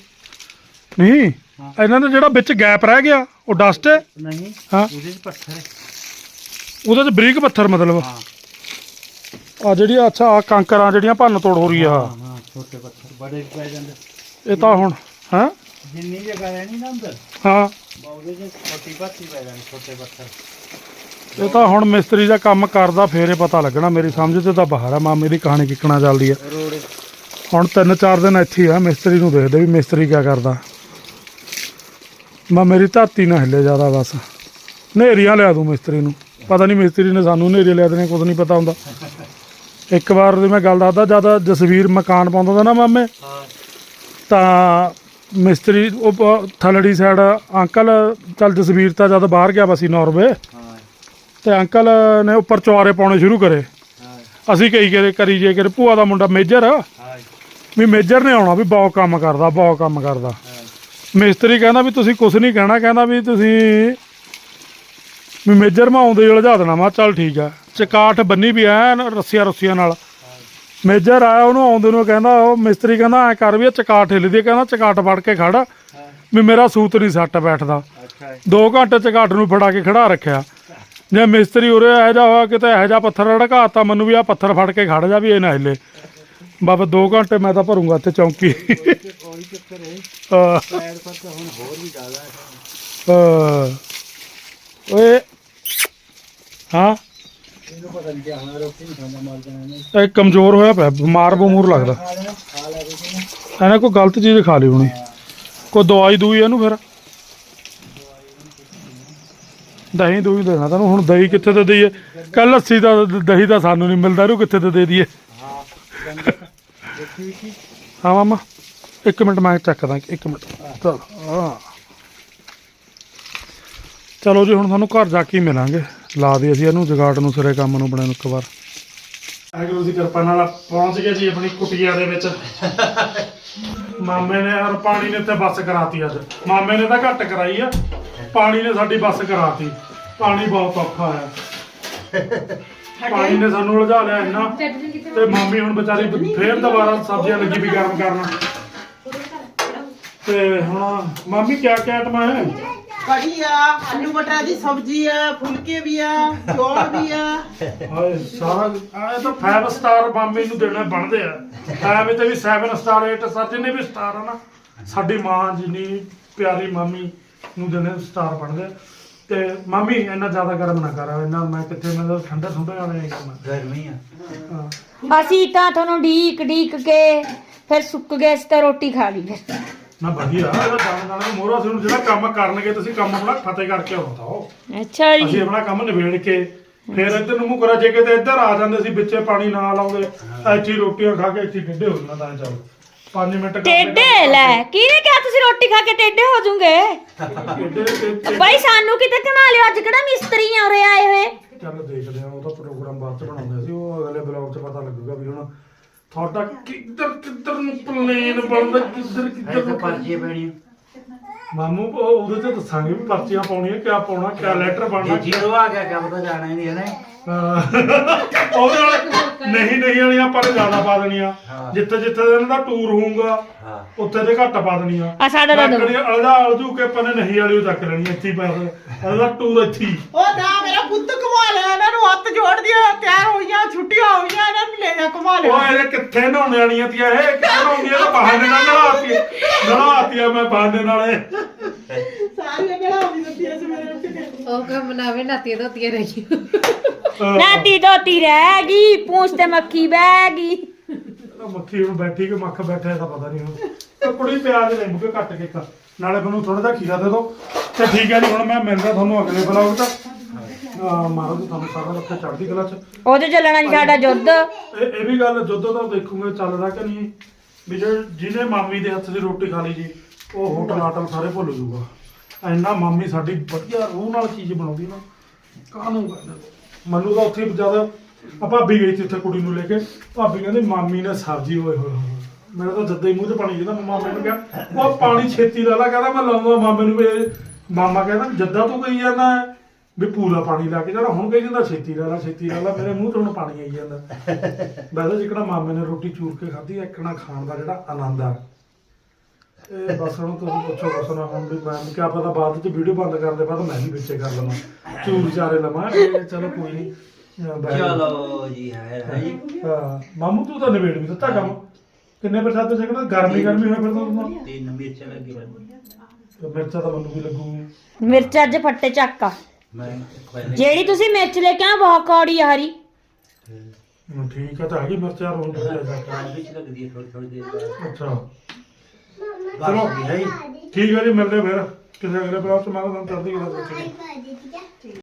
Speaker 2: ਨਹੀਂ ਇਹਨਾਂ ਦਾ ਜਿਹੜਾ ਵਿੱਚ ਗੈਪ ਰਹਿ ਗਿਆ ਉਹ ਡਸਟ ਹੈ?
Speaker 3: ਨਹੀਂ
Speaker 2: ਹਾਂ।
Speaker 3: ਉਹਦੇ 'ਚ ਪੱਥਰ ਹੈ।
Speaker 2: ਉਹਦੇ ਚ ਬਰੀਕ ਪੱਥਰ ਮਤਲਬ।
Speaker 3: ਹਾਂ।
Speaker 2: ਆ ਜਿਹੜੀ ਅੱਛਾ ਆ ਕੰਕਰਾਂ ਜਿਹੜੀਆਂ ਭੰਨ ਤੋੜ ਹੋ ਰਹੀ ਆ।
Speaker 3: ਹਾਂ ਛੋਟੇ ਪੱਥਰ ਬੜੇ ਪੈ ਜਾਂਦੇ।
Speaker 2: ਇਹ ਤਾਂ ਹੁਣ ਹਾਂ?
Speaker 3: ਜਿੰਨੀ ਜਗ੍ਹਾ ਰਹਿਣੀ ਨਾ ਅੰਦਰ।
Speaker 2: ਹਾਂ।
Speaker 3: ਉਹਦੇ 'ਚ ਛੋਟੀ ਪੱਤੀ ਪੈ ਜਾਂਦੇ ਛੋਟੇ ਪੱਥਰ।
Speaker 2: ਇਹ ਤਾਂ ਹੁਣ ਮਿਸਤਰੀ ਦਾ ਕੰਮ ਕਰਦਾ ਫੇਰ ਇਹ ਪਤਾ ਲੱਗਣਾ। ਮੇਰੀ ਸਮਝ ਤੇ ਤਾਂ ਬਾਹਰ ਆ ਮਾਮੇ ਦੀ ਕਹਾਣੀ ਕਿੱਕਣਾ ਚੱਲਦੀ ਆ।
Speaker 3: ਰੋੜੇ।
Speaker 2: ਹੁਣ ਤਿੰਨ ਚਾਰ ਦਿਨ ਇੱਥੇ ਆ ਮਿਸਤਰੀ ਨੂੰ ਦੇਖਦੇ ਵੀ ਮਿਸਤਰੀ ਕੀ ਕਰਦਾ। ਮੈਂ ਮੇਰੀ ਧਾਤੀ ਨਾ ਹਿੱਲੇ ਜ਼ਿਆਦਾ ਬਸ। ਨੇਰੀਆਂ ਲਿਆ ਦੂੰ ਮਿਸਤਰੀ ਨੂੰ। ਪਤਾ ਨਹੀਂ ਮਿਸਤਰੀ ਨੇ ਸਾਨੂੰ ਨੇਰੀ ਲਿਆ ਦੇਣੇ ਕੁਝ ਨਹੀਂ ਪਤਾ ਹੁੰਦਾ। ਇੱਕ ਵਾਰ ਦੀ ਮੈਂ ਗੱਲ ਦੱਸਦਾ ਜਦ ਜਸਵੀਰ ਮਕਾਨ ਪਾਉਂਦਾ ਨਾ ਮਾਮੇ
Speaker 3: ਹਾਂ।
Speaker 2: ਤਾਂ ਮਿਸਤਰੀ, ਉਹ ਪ- ਥਲੜੀ ਸਾਈਡ ਅੰਕਲ, ਚੱਲ ਜਸਵੀਰ ਤਾਂ ਜਦ ਬਾਹਰ ਗਿਆ ਵਾ ਸੀ ਨਾਰਵੇ
Speaker 3: ਹਾਂ
Speaker 2: ਤੇ ਅੰਕਲ ਨੇ ਉੱਪਰ ਚੁਆਰੇ ਪਾਉਣੇ ਸ਼ੁਰੂ ਕਰੇ।
Speaker 3: ਹਾਂ
Speaker 2: ਅਸੀਂ ਕਈ ਕਰੇ, ਕਰੀ ਜੇ ਕਰੇ, ਭੂਆ ਦਾ ਮੁੰਡਾ ਮੇਜਰ
Speaker 3: ਹਾਂ
Speaker 2: ਵੀ ਮੇਜਰ ਨੇ ਆਉਣਾ ਵੀ ਬਹੁਤ ਕੰਮ ਕਰਦਾ, ਬਹੁਤ ਕੰਮ ਕਰਦਾ। ਮਿਸਤਰੀ ਕਹਿੰਦਾ ਵੀ ਤੁਸੀਂ ਕੁਝ ਨਹੀਂ ਕਹਿਣਾ, ਕਹਿੰਦਾ ਵੀ ਤੁਸੀਂ ਵੀ ਮੇਜਰ ਮੈਂ ਆਉਂਦੇ ਹੀ ਉਲਝਾ ਦੇਣਾ, ਮੈਂ ਕਿਹਾ ਚੱਲ ਠੀਕ ਆ। ਚਕਾਠ ਬੰਨੀ ਵੀ ਐਨ ਰੱਸੀਆਂ ਰੱਸੀਆਂ ਨਾਲ। ਮੇਜਰ ਆਇਆ ਉਹਨੂੰ ਆਉਂਦੇ ਨੂੰ ਕਹਿੰਦਾ ਉਹ ਮਿਸਤਰੀ ਕਹਿੰਦਾ ਐ ਕਰ ਵੀ ਇਹ ਚਕਾਠ ਹਿੱਲਦੀ ਹੈ। ਕਹਿੰਦਾ ਚਕਾਠ ਫੜ ਕੇ ਖੜ। ਵੀ ਮੇਰਾ ਸੂਤ ਨਹੀਂ ਸੱਟ ਬੈਠਦਾ। 2 ਘੰਟੇ ਚਕਾਠ ਨੂੰ ਫੜਾ ਕੇ ਖੜਾ ਰੱਖਿਆ। ਜੇ ਮਿਸਤਰੀ ਉਰੇ ਇਹੋ ਜਿਹਾ ਹੋਇਆ ਕਿਤੇ ਇਹੋ ਜਿਹਾ ਪੱਥਰ ਰੜਕਾਤਾ ਮੈਨੂੰ ਵੀ ਆ ਪੱਥਰ ਫੜ ਕੇ ਖੜ ਜਾ ਵੀ ਇਹ ਨਾ ਹਿੱਲੇ। ਬਾਬਾ 2 ਘੰਟੇ ਮੈਂ ਤਾਂ ਭਰੂੰਗਾ ਇੱਥੇ ਚੌਂਕੀ।
Speaker 3: ਕੋਈ ਚੱਕਰ ਹੈ।
Speaker 2: ਅਹ,
Speaker 3: ਪੈਰ ਪਰ ਤਾਂ ਹੁਣ ਹੋਰ ਵੀ ਜ਼ਿਆਦਾ ਹੈ।
Speaker 2: ਅਹ, ਓਏ ਹਾਂ।
Speaker 3: ਇਹਨੂੰ ਪਤਾ ਨਹੀਂ ਕਿਆ ਹੋਣਾ ਰੋਟੀ ਨਹੀਂ ਖਾਂਦਾ ਮਰ ਜਾਣਾ ਇਹਨੇ।
Speaker 2: ਇਹ ਕਮਜ਼ੋਰ ਹੋਇਆ ਪਿਆ ਬਿਮਾਰ ਬਮੂਰ ਲੱਗਦਾ।
Speaker 3: ਖਾ ਲੈਣਾ ਖਾ ਲੈ ਕੇ ਨਾ
Speaker 2: ਇਹਨੇ ਕੋਈ ਗਲਤ ਚੀਜ਼ ਖਾ ਲਈ ਹੋਣੀ। ਕੋਈ ਦਵਾਈ ਦੂਈ ਇਹਨੂੰ ਫਿਰ। ਦਹੀਂ ਦੂਈ ਦੇਣਾ ਤੈਨੂੰ ਹੁਣ ਦਹੀਂ ਕਿੱਥੇ ਤੇ ਦਈਏ? ਕੱਲ ਲੱਸੀ ਦਾ ਦ- ਦਹੀਂ ਤਾਂ ਸਾਨੂੰ ਨਹੀਂ ਮਿਲਦਾ ਇਹਨੂੰ ਕਿੱਥੇ ਤੇ ਦੇ ਦਈਏ?
Speaker 3: ਹਾਂ ਚੰਗਾ ਦੇਖੀ ਕੀ
Speaker 2: ਹਾਂ ਮਾਮਾ ਇੱਕ ਮਿੰਟ ਮੈਂ ਚੱਕਦਾ ਇੱਕ ਮਿੰਟ। ਚਲ ਹਾਂ। ਚਲੋ ਜੀ ਹੁਣ ਤੁਹਾਨੂੰ ਘਰ ਜਾ ਕੇ ਹੀ ਮਿਲਾਂਗੇ। ਲਾ ਦੇ ਅਸੀਂ ਇਹਨੂੰ, ਜਗਾੜ ਨੂੰ, ਸਿਰੇ ਕੰਮ ਨੂੰ ਬਣੇ ਇੱਕ ਵਾਰ। ਵਾਹਿਗੁਰੂ ਦੀ ਕਿਰਪਾ ਨਾਲ ਪਹੁੰਚ ਗਏ ਜੀ ਆਪਣੀ ਕੁਟੀਆ ਦੇ ਵਿੱਚ। ਮਾਮੇ ਨੇ ਔਰ ਪਾਣੀ ਨੇ ਤੇ ਬੱਸ ਕਰਾਤੀ ਅੱਜ। ਮਾਮੇ ਨੇ ਤਾਂ ਘੱਟ ਕਰਾਈ ਆ। ਪਾਣੀ ਨੇ ਸਾਡੀ ਬੱਸ ਕਰਾਤੀ। ਪਾਣੀ ਬਹੁਤ ਔਖਾ ਆ ਪਾਣੀ ਨੇ ਸਾਨੂੰ ਉਲਝਾ ਲਿਆ ਇੰਨਾ। ਤੇ ਮਾਮੀ ਹੁਣ ਵਿਚਾਰੀ ਫੇਰ ਦੁਬਾਰਾ ਸਬਜ਼ੀਆਂ ਲੱਗੀ ਵੀ ਗਰਮ ਕਰਨ। ਤੇ ਹੁਣ, ਮਾਮੀ ਕਿਆ ਕਿਆ ਆਈਟਮ ਹੈ?
Speaker 5: ਕੜੀ ਆ ਆਲੂ ਮਟਰ ਦੀ ਸਬਜ਼ੀ ਆ ਫੁਲਕੇ ਵੀ ਆ ਚੌਲ ਵੀ ਆ।
Speaker 2: ਹਾਏ ਸਾਰਾ ਆ ਇਹ ਤਾਂ 5 ਸਟਾਰ ਮਾਮੀ ਨੂੰ ਦੇਣੇ ਬਣਦੇ ਆ। ਐਵੇਂ ਤੇ ਵੀ 7 ਸਟਾਰ 8 ਸਟਾਰ ਜਿੰਨੇ ਵੀ ਸਟਾਰ ਆ ਨਾ ਸਾਡੀ ਮਾਂ ਜਿੰਨੀ ਪਿਆਰੀ ਮਾਮੀ ਨੂੰ ਦੇਣੇ ਸਟਾਰ ਬਣਦੇ ਆ। ਤੇ ਮਾਮੀ ਇੰਨਾ ਜ਼ਿਆਦਾ ਗਰਮ ਨਾ ਕਰ ਇੰਨਾ ਮੈਂ ਕਿੱਥੇ ਮੈਂ ਤਾਂ ਠੰਡੇ ਠੰਡੇ ਵਾਲੇ ਕਰਨਾ
Speaker 3: ਗਰਮੀ ਆ।
Speaker 2: ਹਾਂ।
Speaker 1: ਅਸੀਂ ਤਾਂ ਤੁਹਾਨੂੰ ਢੀਕ ਢੀਕ ਕੇ ਫਿਰ ਸੁੱਕ ਗਏ ਅਸੀਂ ਤਾਂ ਰੋਟੀ ਖਾ ਲਈ ਫਿਰ।
Speaker 2: ਨਾ ਵਧੀਆ। ਇਹਦਾ ਜਾਣ ਜਾਣ ਨੂੰ ਮੋਹਰਾ ਸੀ ਹੁਣ ਜਿਹੜਾ ਕੰਮ ਕਰਨਗੇ ਤੁਸੀਂ ਕੰਮ ਆਪਣਾ ਫਤਿਹ ਕਰਕੇ ਆਉਂਦਾ ਹੋ
Speaker 1: ਅੱਛਾ
Speaker 2: ਅਸੀਂ ਆਪਣਾ ਕੰਮ ਨਿਬੇੜ ਕੇ ਫਿਰ ਇੱਧਰ ਨੂੰ ਮੂੰਹ ਕਰਾ ਜੇ ਕਿਤੇ ਇੱਧਰ ਆ ਜਾਂਦੇ ਸੀ ਵਿੱਚੇ ਪਾਣੀ ਨਾ ਲਾਉਂਦੇ ਇੱਥੇ ਹੀ ਰੋਟੀਆਂ ਖਾ ਕੇ ਹੀ ਟਿੱਡੇ ਹੋ ਜਾਣਾ ਤਾਂ ਚੱਲ। 5 ਮਿੰਟ ਕੰਮ
Speaker 1: ਟੇਡੇ ਲੈ ਕਿਹਨੇ ਕਿਹਾ ਤੁਸੀਂ ਰੋਟੀ ਖਾ ਕੇ ਟੇਡੇ ਹੋ
Speaker 2: ਤੇ-
Speaker 1: ਬਾਈ ਸਾਨੂੰ ਕਿਤੇ ਕਮਾ ਲਿਓ ਅੱਜ ਕਿਹੜਾ ਮਿਸਤਰੀ ਆ ਉਰੇ ਆਏ ਹੋਏ?
Speaker 2: ਚੱਲ ਦੇਖਦੇ ਆ ਉਹਦਾ ਪ੍ਰੋਗਰਾਮ ਬਾਅਦ ਚ ਬਣਾਉਂਦੇ ਸੀ ਉਹ ਅਗਲੇ ਬਲੌਗ 'ਚ ਪਤਾ ਲੱਗੂਗਾ ਵੀ ਹੁਣ ਤੁਹਾਡਾ ਕਿੱਧਰ ਕਿੱਧਰ ਨੂੰ ਪਲੇਨ ਬਣਦਾ ਕਿੱਧਰ ਕਿੱਧਰ ਨੂੰ
Speaker 3: ਪਰਚੀਆਂ ਪੈਣੀਆਂ।
Speaker 2: ਮਾਮੂ ਉਹ- ਉਹਦੇ ਤੇ ਦੱਸਾਂਗੇ ਵੀ ਪਰਚੀਆਂ ਪਾਉਣੀਆਂ ਕਿਆ ਪਾਉਣਾ ਕਿਆ ਲੈਟਰ ਬਣਨਾ।
Speaker 3: ਜੇ ਜੀਰੋ ਆ ਗਿਆ ਕੰਮ ਤਾਂ ਜਾਣਾ ਹੀ ਨਹੀਂ ਇਹਨੇ
Speaker 2: ਹਾਂ। ਉਹਦੇ ਨਾਲ ਨਹੀਂ ਨਹੀਂ ਵਾਲੀਆਂ ਆਪਾਂ ਨੇ ਜ਼ਿਆਦਾ ਪਾ ਦੇਣੀਆਂ। ਜਿੱਥੇ ਜਿੱਥੇ ਇਹਨਾਂ ਦਾ ਟੂਰ ਹੋਊਗਾ
Speaker 3: ਹਾਂ।
Speaker 2: ਉੱਥੇ ਤੇ ਘੱਟ ਪਾ ਦੇਣੀਆਂ।
Speaker 1: ਆ ਸਾਡਾ ਤਾਂ
Speaker 2: ਲੱਕੜੀ ਅਲਦਾ ਅਲਜੂ ਕੇ ਆਪਾਂ ਨੇ ਨਹੀਂ ਵਾਲੀ ਉਹ ਚੱਕ ਲੈਣੀ ਇੱਥੇ ਹੀ ਪਾ ਦੇ ਇਹਦਾ ਟੂਰ ਇੱਥੇ ਹੀ।
Speaker 5: ਉਹ ਨਾ ਮੇਰਾ ਪੁੱਤ ਕਮਾ ਲਿਆ ਇਹਨਾਂ ਨੂੰ ਹੱਥ ਜੋੜ ਦਿਆ ਤਿਆਰ ਹੋਈਆਂ ਛੁੱਟੀਆਂ ਹੋਈਆਂ ਇਹਨਾਂ
Speaker 2: ਕਿੱਥੇ ਨਹਾਉਣੇ ਵਾਲੀਆਂ ਤੀਆਂ? ਇਹ ਕਿੱਥੇ ਨਹਾਉਂਦੀਆਂ? ਤਾਂ ਬਹਾਨੇ ਨਾਲ ਨਹਾਤੀ। ਨਹਾਤੀਆਂ ਮੈਂ ਬਹਾਨੇ ਨਾਲ। ਇਹ।
Speaker 5: ਸਾਰੀਆਂ ਕਿਹੜਾ ਹੋਈ ਦਿੱਤੀਆਂ ਸੀ ਮੇਰੇ ਉੱਤੇ ਕੇ।
Speaker 6: ਉਹ ਕੰਮ ਨਾਵੇਂ ਨਾਤੀਆਂ ਧੋਤੀਆਂ ਰਹੀ
Speaker 2: ਅਹ,
Speaker 1: ਨਾਤੀ ਦੋਤੀ ਰਹਿ ਗਈ ਪੂੰਛ ਤੇ ਮੱਖੀ ਬਹਿ ਗਈ।
Speaker 2: ਉਹ ਮੱਖੀ ਹੁਣ ਬੈਠੀ ਕਿ ਮੱਖ ਬੈਠਾ ਇਹਦਾ ਪਤਾ ਨਹੀਂ ਹੁਣ। ਕੁੜੀ ਪਿਆਜ਼ ਲੈ ਮੁਕੇ ਕੱਟ ਕੇ ਇੱਕ। ਨਾਲੇ ਮੈਨੂੰ ਥੋੜਾ ਜਿਹਾ ਖੀਰਾ ਦੇ ਦਿਓ। ਤੇ ਠੀਕ ਹੈ ਜੀ ਹੁਣ ਮੈਂ ਮਿਲਦਾ ਤੁਹਾਨੂੰ ਅਗਲੇ ਬਲੌਗ 'ਚ। ਆ ਮਾਰੋ ਜੀ ਤੁਹਾਨੂੰ ਸਾਰਾ ਰੱਖੇ ਚੜ੍ਹਦੀ ਕਲਾ 'ਚ।
Speaker 1: ਉਹਦੇ ਚੱਲਣਾ ਜੀ ਸਾਡਾ ਯੁੱਧ
Speaker 2: ਇਹ ਇਹ ਵੀ ਗੱਲ ਜਦੋਂ ਦਾ ਦੇਖੂਗੇ ਚੱਲਦਾ ਕਿ ਨਹੀਂ। ਵੀ ਜੇ ਜਿਹਨੇ ਮਾਮੀ ਦੇ ਹੱਥ ਦੀ ਰੋਟੀ ਖਾ ਲਈ ਜੀ ਉਹ ਹੋਟਲ ਆਟਲ ਸਾਰੇ ਭੁੱਲ ਜੂਗਾ ਇੰਨਾ ਮਾਮੀ ਸਾਡੀ ਵਧੀਆ ਰੂਹ ਨਾਲ ਚੀਜ਼ ਬਣਾਉਂਦੀ ਨਾ ਕਾਹਨੂੰ ਕਹਿੰਦੇ ਮੈਨੂੰ ਤਾਂ ਉੱਥੇ ਜ਼ਿਆਦਾ ਆ ਭਾਬੀ ਗਈ ਸੀ ਉੱਥੇ ਕੁੜੀ ਨੂੰ ਲੈ ਕੇ। ਭਾਬੀ ਕਹਿੰਦੀ ਮਾਮੀ ਨੇ ਸਬਜ਼ੀ ਹੋਏ ਹੋਏ ਹੋਏ। ਮੇਰਾ ਤਾਂ ਜੱਦੇ ਹੀ ਮੂੰਹ 'ਚ ਪਾਣੀ ਜਿਹਦਾ ਮਾਮੇ ਨੂੰ ਕਿਹਾ ਉਹ ਪਾਣੀ ਛੇਤੀ ਲਾ ਲਾ ਕਹਿੰਦਾ ਮੈਂ ਲਾਉਂਦਾ ਮਾਮੇ ਨੂੰ ਵੀ। ਮਾਮਾ ਕਹਿੰਦਾ ਜੱਦਾ ਤੂੰ ਕਹੀ ਜਾਂਦਾ ਹੈ। ਵੀ ਪੂਰਾ ਪਾਣੀ ਲਾ ਕੇ ਜਿਹੜਾ ਹੁਣ ਕਹੀ ਜਾਂਦਾ ਛੇਤੀ ਲਾ ਲਾ ਛੇਤੀ ਲਾ ਲਾ ਮੇਰੇ ਮੂੰਹ 'ਚ ਹੁਣ ਪਾਣੀ ਆਈ ਜਾਂਦਾ। ਵੈਸੇ ਜਿਕਣਾ ਮਾਮੇ ਨੇ ਰੋਟੀ ਚੂਰ ਕੇ ਖਾਧੀ ਇੱਕਣਾ ਖਾਣ ਦਾ ਜਿਹੜਾ ਆਨੰਦ ਆ। ਇਹ ਬਸ ਹੁਣ ਤੁਸੀਂ ਪੁੱਛੋ ਬਸ ਨਾ ਹੁਣ ਵੀ ਮੈਂ ਕਿਹਾ ਪਤਾ ਬਾਅਦ ਵਿੱਚ ਵੀਡੀਓ ਬੰਦ ਕਰਨ ਦੇ ਬਾਅਦ ਮੈਂ ਵੀ ਵਿੱਚੇ ਕਰ ਲਵਾਂ। ਚੂਰ ਚਾਰੇ ਲਵਾਂ ਇਹ ਚਲੋ ਕੋਈ ਨਹੀਂ ਅਹ ਬੈ-
Speaker 3: ਚਲੋ ਜੀ ਹੈ ਹੈ ਜੀ।
Speaker 2: ਹਾਂ, ਮਾਮੂ ਤੂੰ ਤਾਂ ਨਿਬੇੜ ਵੀ ਦਿੱਤਾ ਕੰਮ। ਕਿੰਨੇ ਪ੍ਰਸਾਦ ਤੇ ਕਹਿੰਦਾ ਗਰਮੀ ਗਰਮੀ ਹੋਇਆ ਫਿਰ ਤਾਂ ਤੂੰ
Speaker 3: ਤਿੰਨ ਮਿਰਚਾਂ ਲੱਗੀ
Speaker 2: ਤੇ ਮਿਰਚਾਂ ਤਾਂ ਮੈਨੂੰ ਵੀ ਲੱਗੂ।
Speaker 1: ਮਿਰਚ ਅੱਜ ਫੱਟੇ ਚੱਕਾ
Speaker 3: ਮੈਂ ਪਹਿਲੇ
Speaker 1: ਜਿਹੜੀ ਤੁਸੀਂ ਮਿਰਚ ਲੈ ਕੇ ਆ ਬਹੁਤ ਕੌੜੀ ਆ ਹਰੀ।
Speaker 2: ਹੁਣ ਠੀਕ ਹੈ ਤਾਂ ਹੈਗੀ ਮਿਰਚਾਂ ਰੋਣ ਦੇ
Speaker 3: ਕਾਲ ਵਿੱਚ ਲੱਗਦੀ ਹੈ ਥੋੜੀ ਥੋੜੀ ਦੇਰ ਬਾਅਦ।
Speaker 2: ਅੱਛਾ।
Speaker 3: ਚਲੋ ਹੈ ਜੀ
Speaker 2: ਠੀਕ ਹੈ ਜੀ ਮਿਲਦੇ ਫਿਰ। ਕਿਸੇ ਅਗਲੇ ਬਲੌਗ ਚ ਮੈਂ ਤੁਹਾਨੂੰ ਕਰਦੀ ਗੱਲ
Speaker 4: ਬਾਈ ਬਾਈ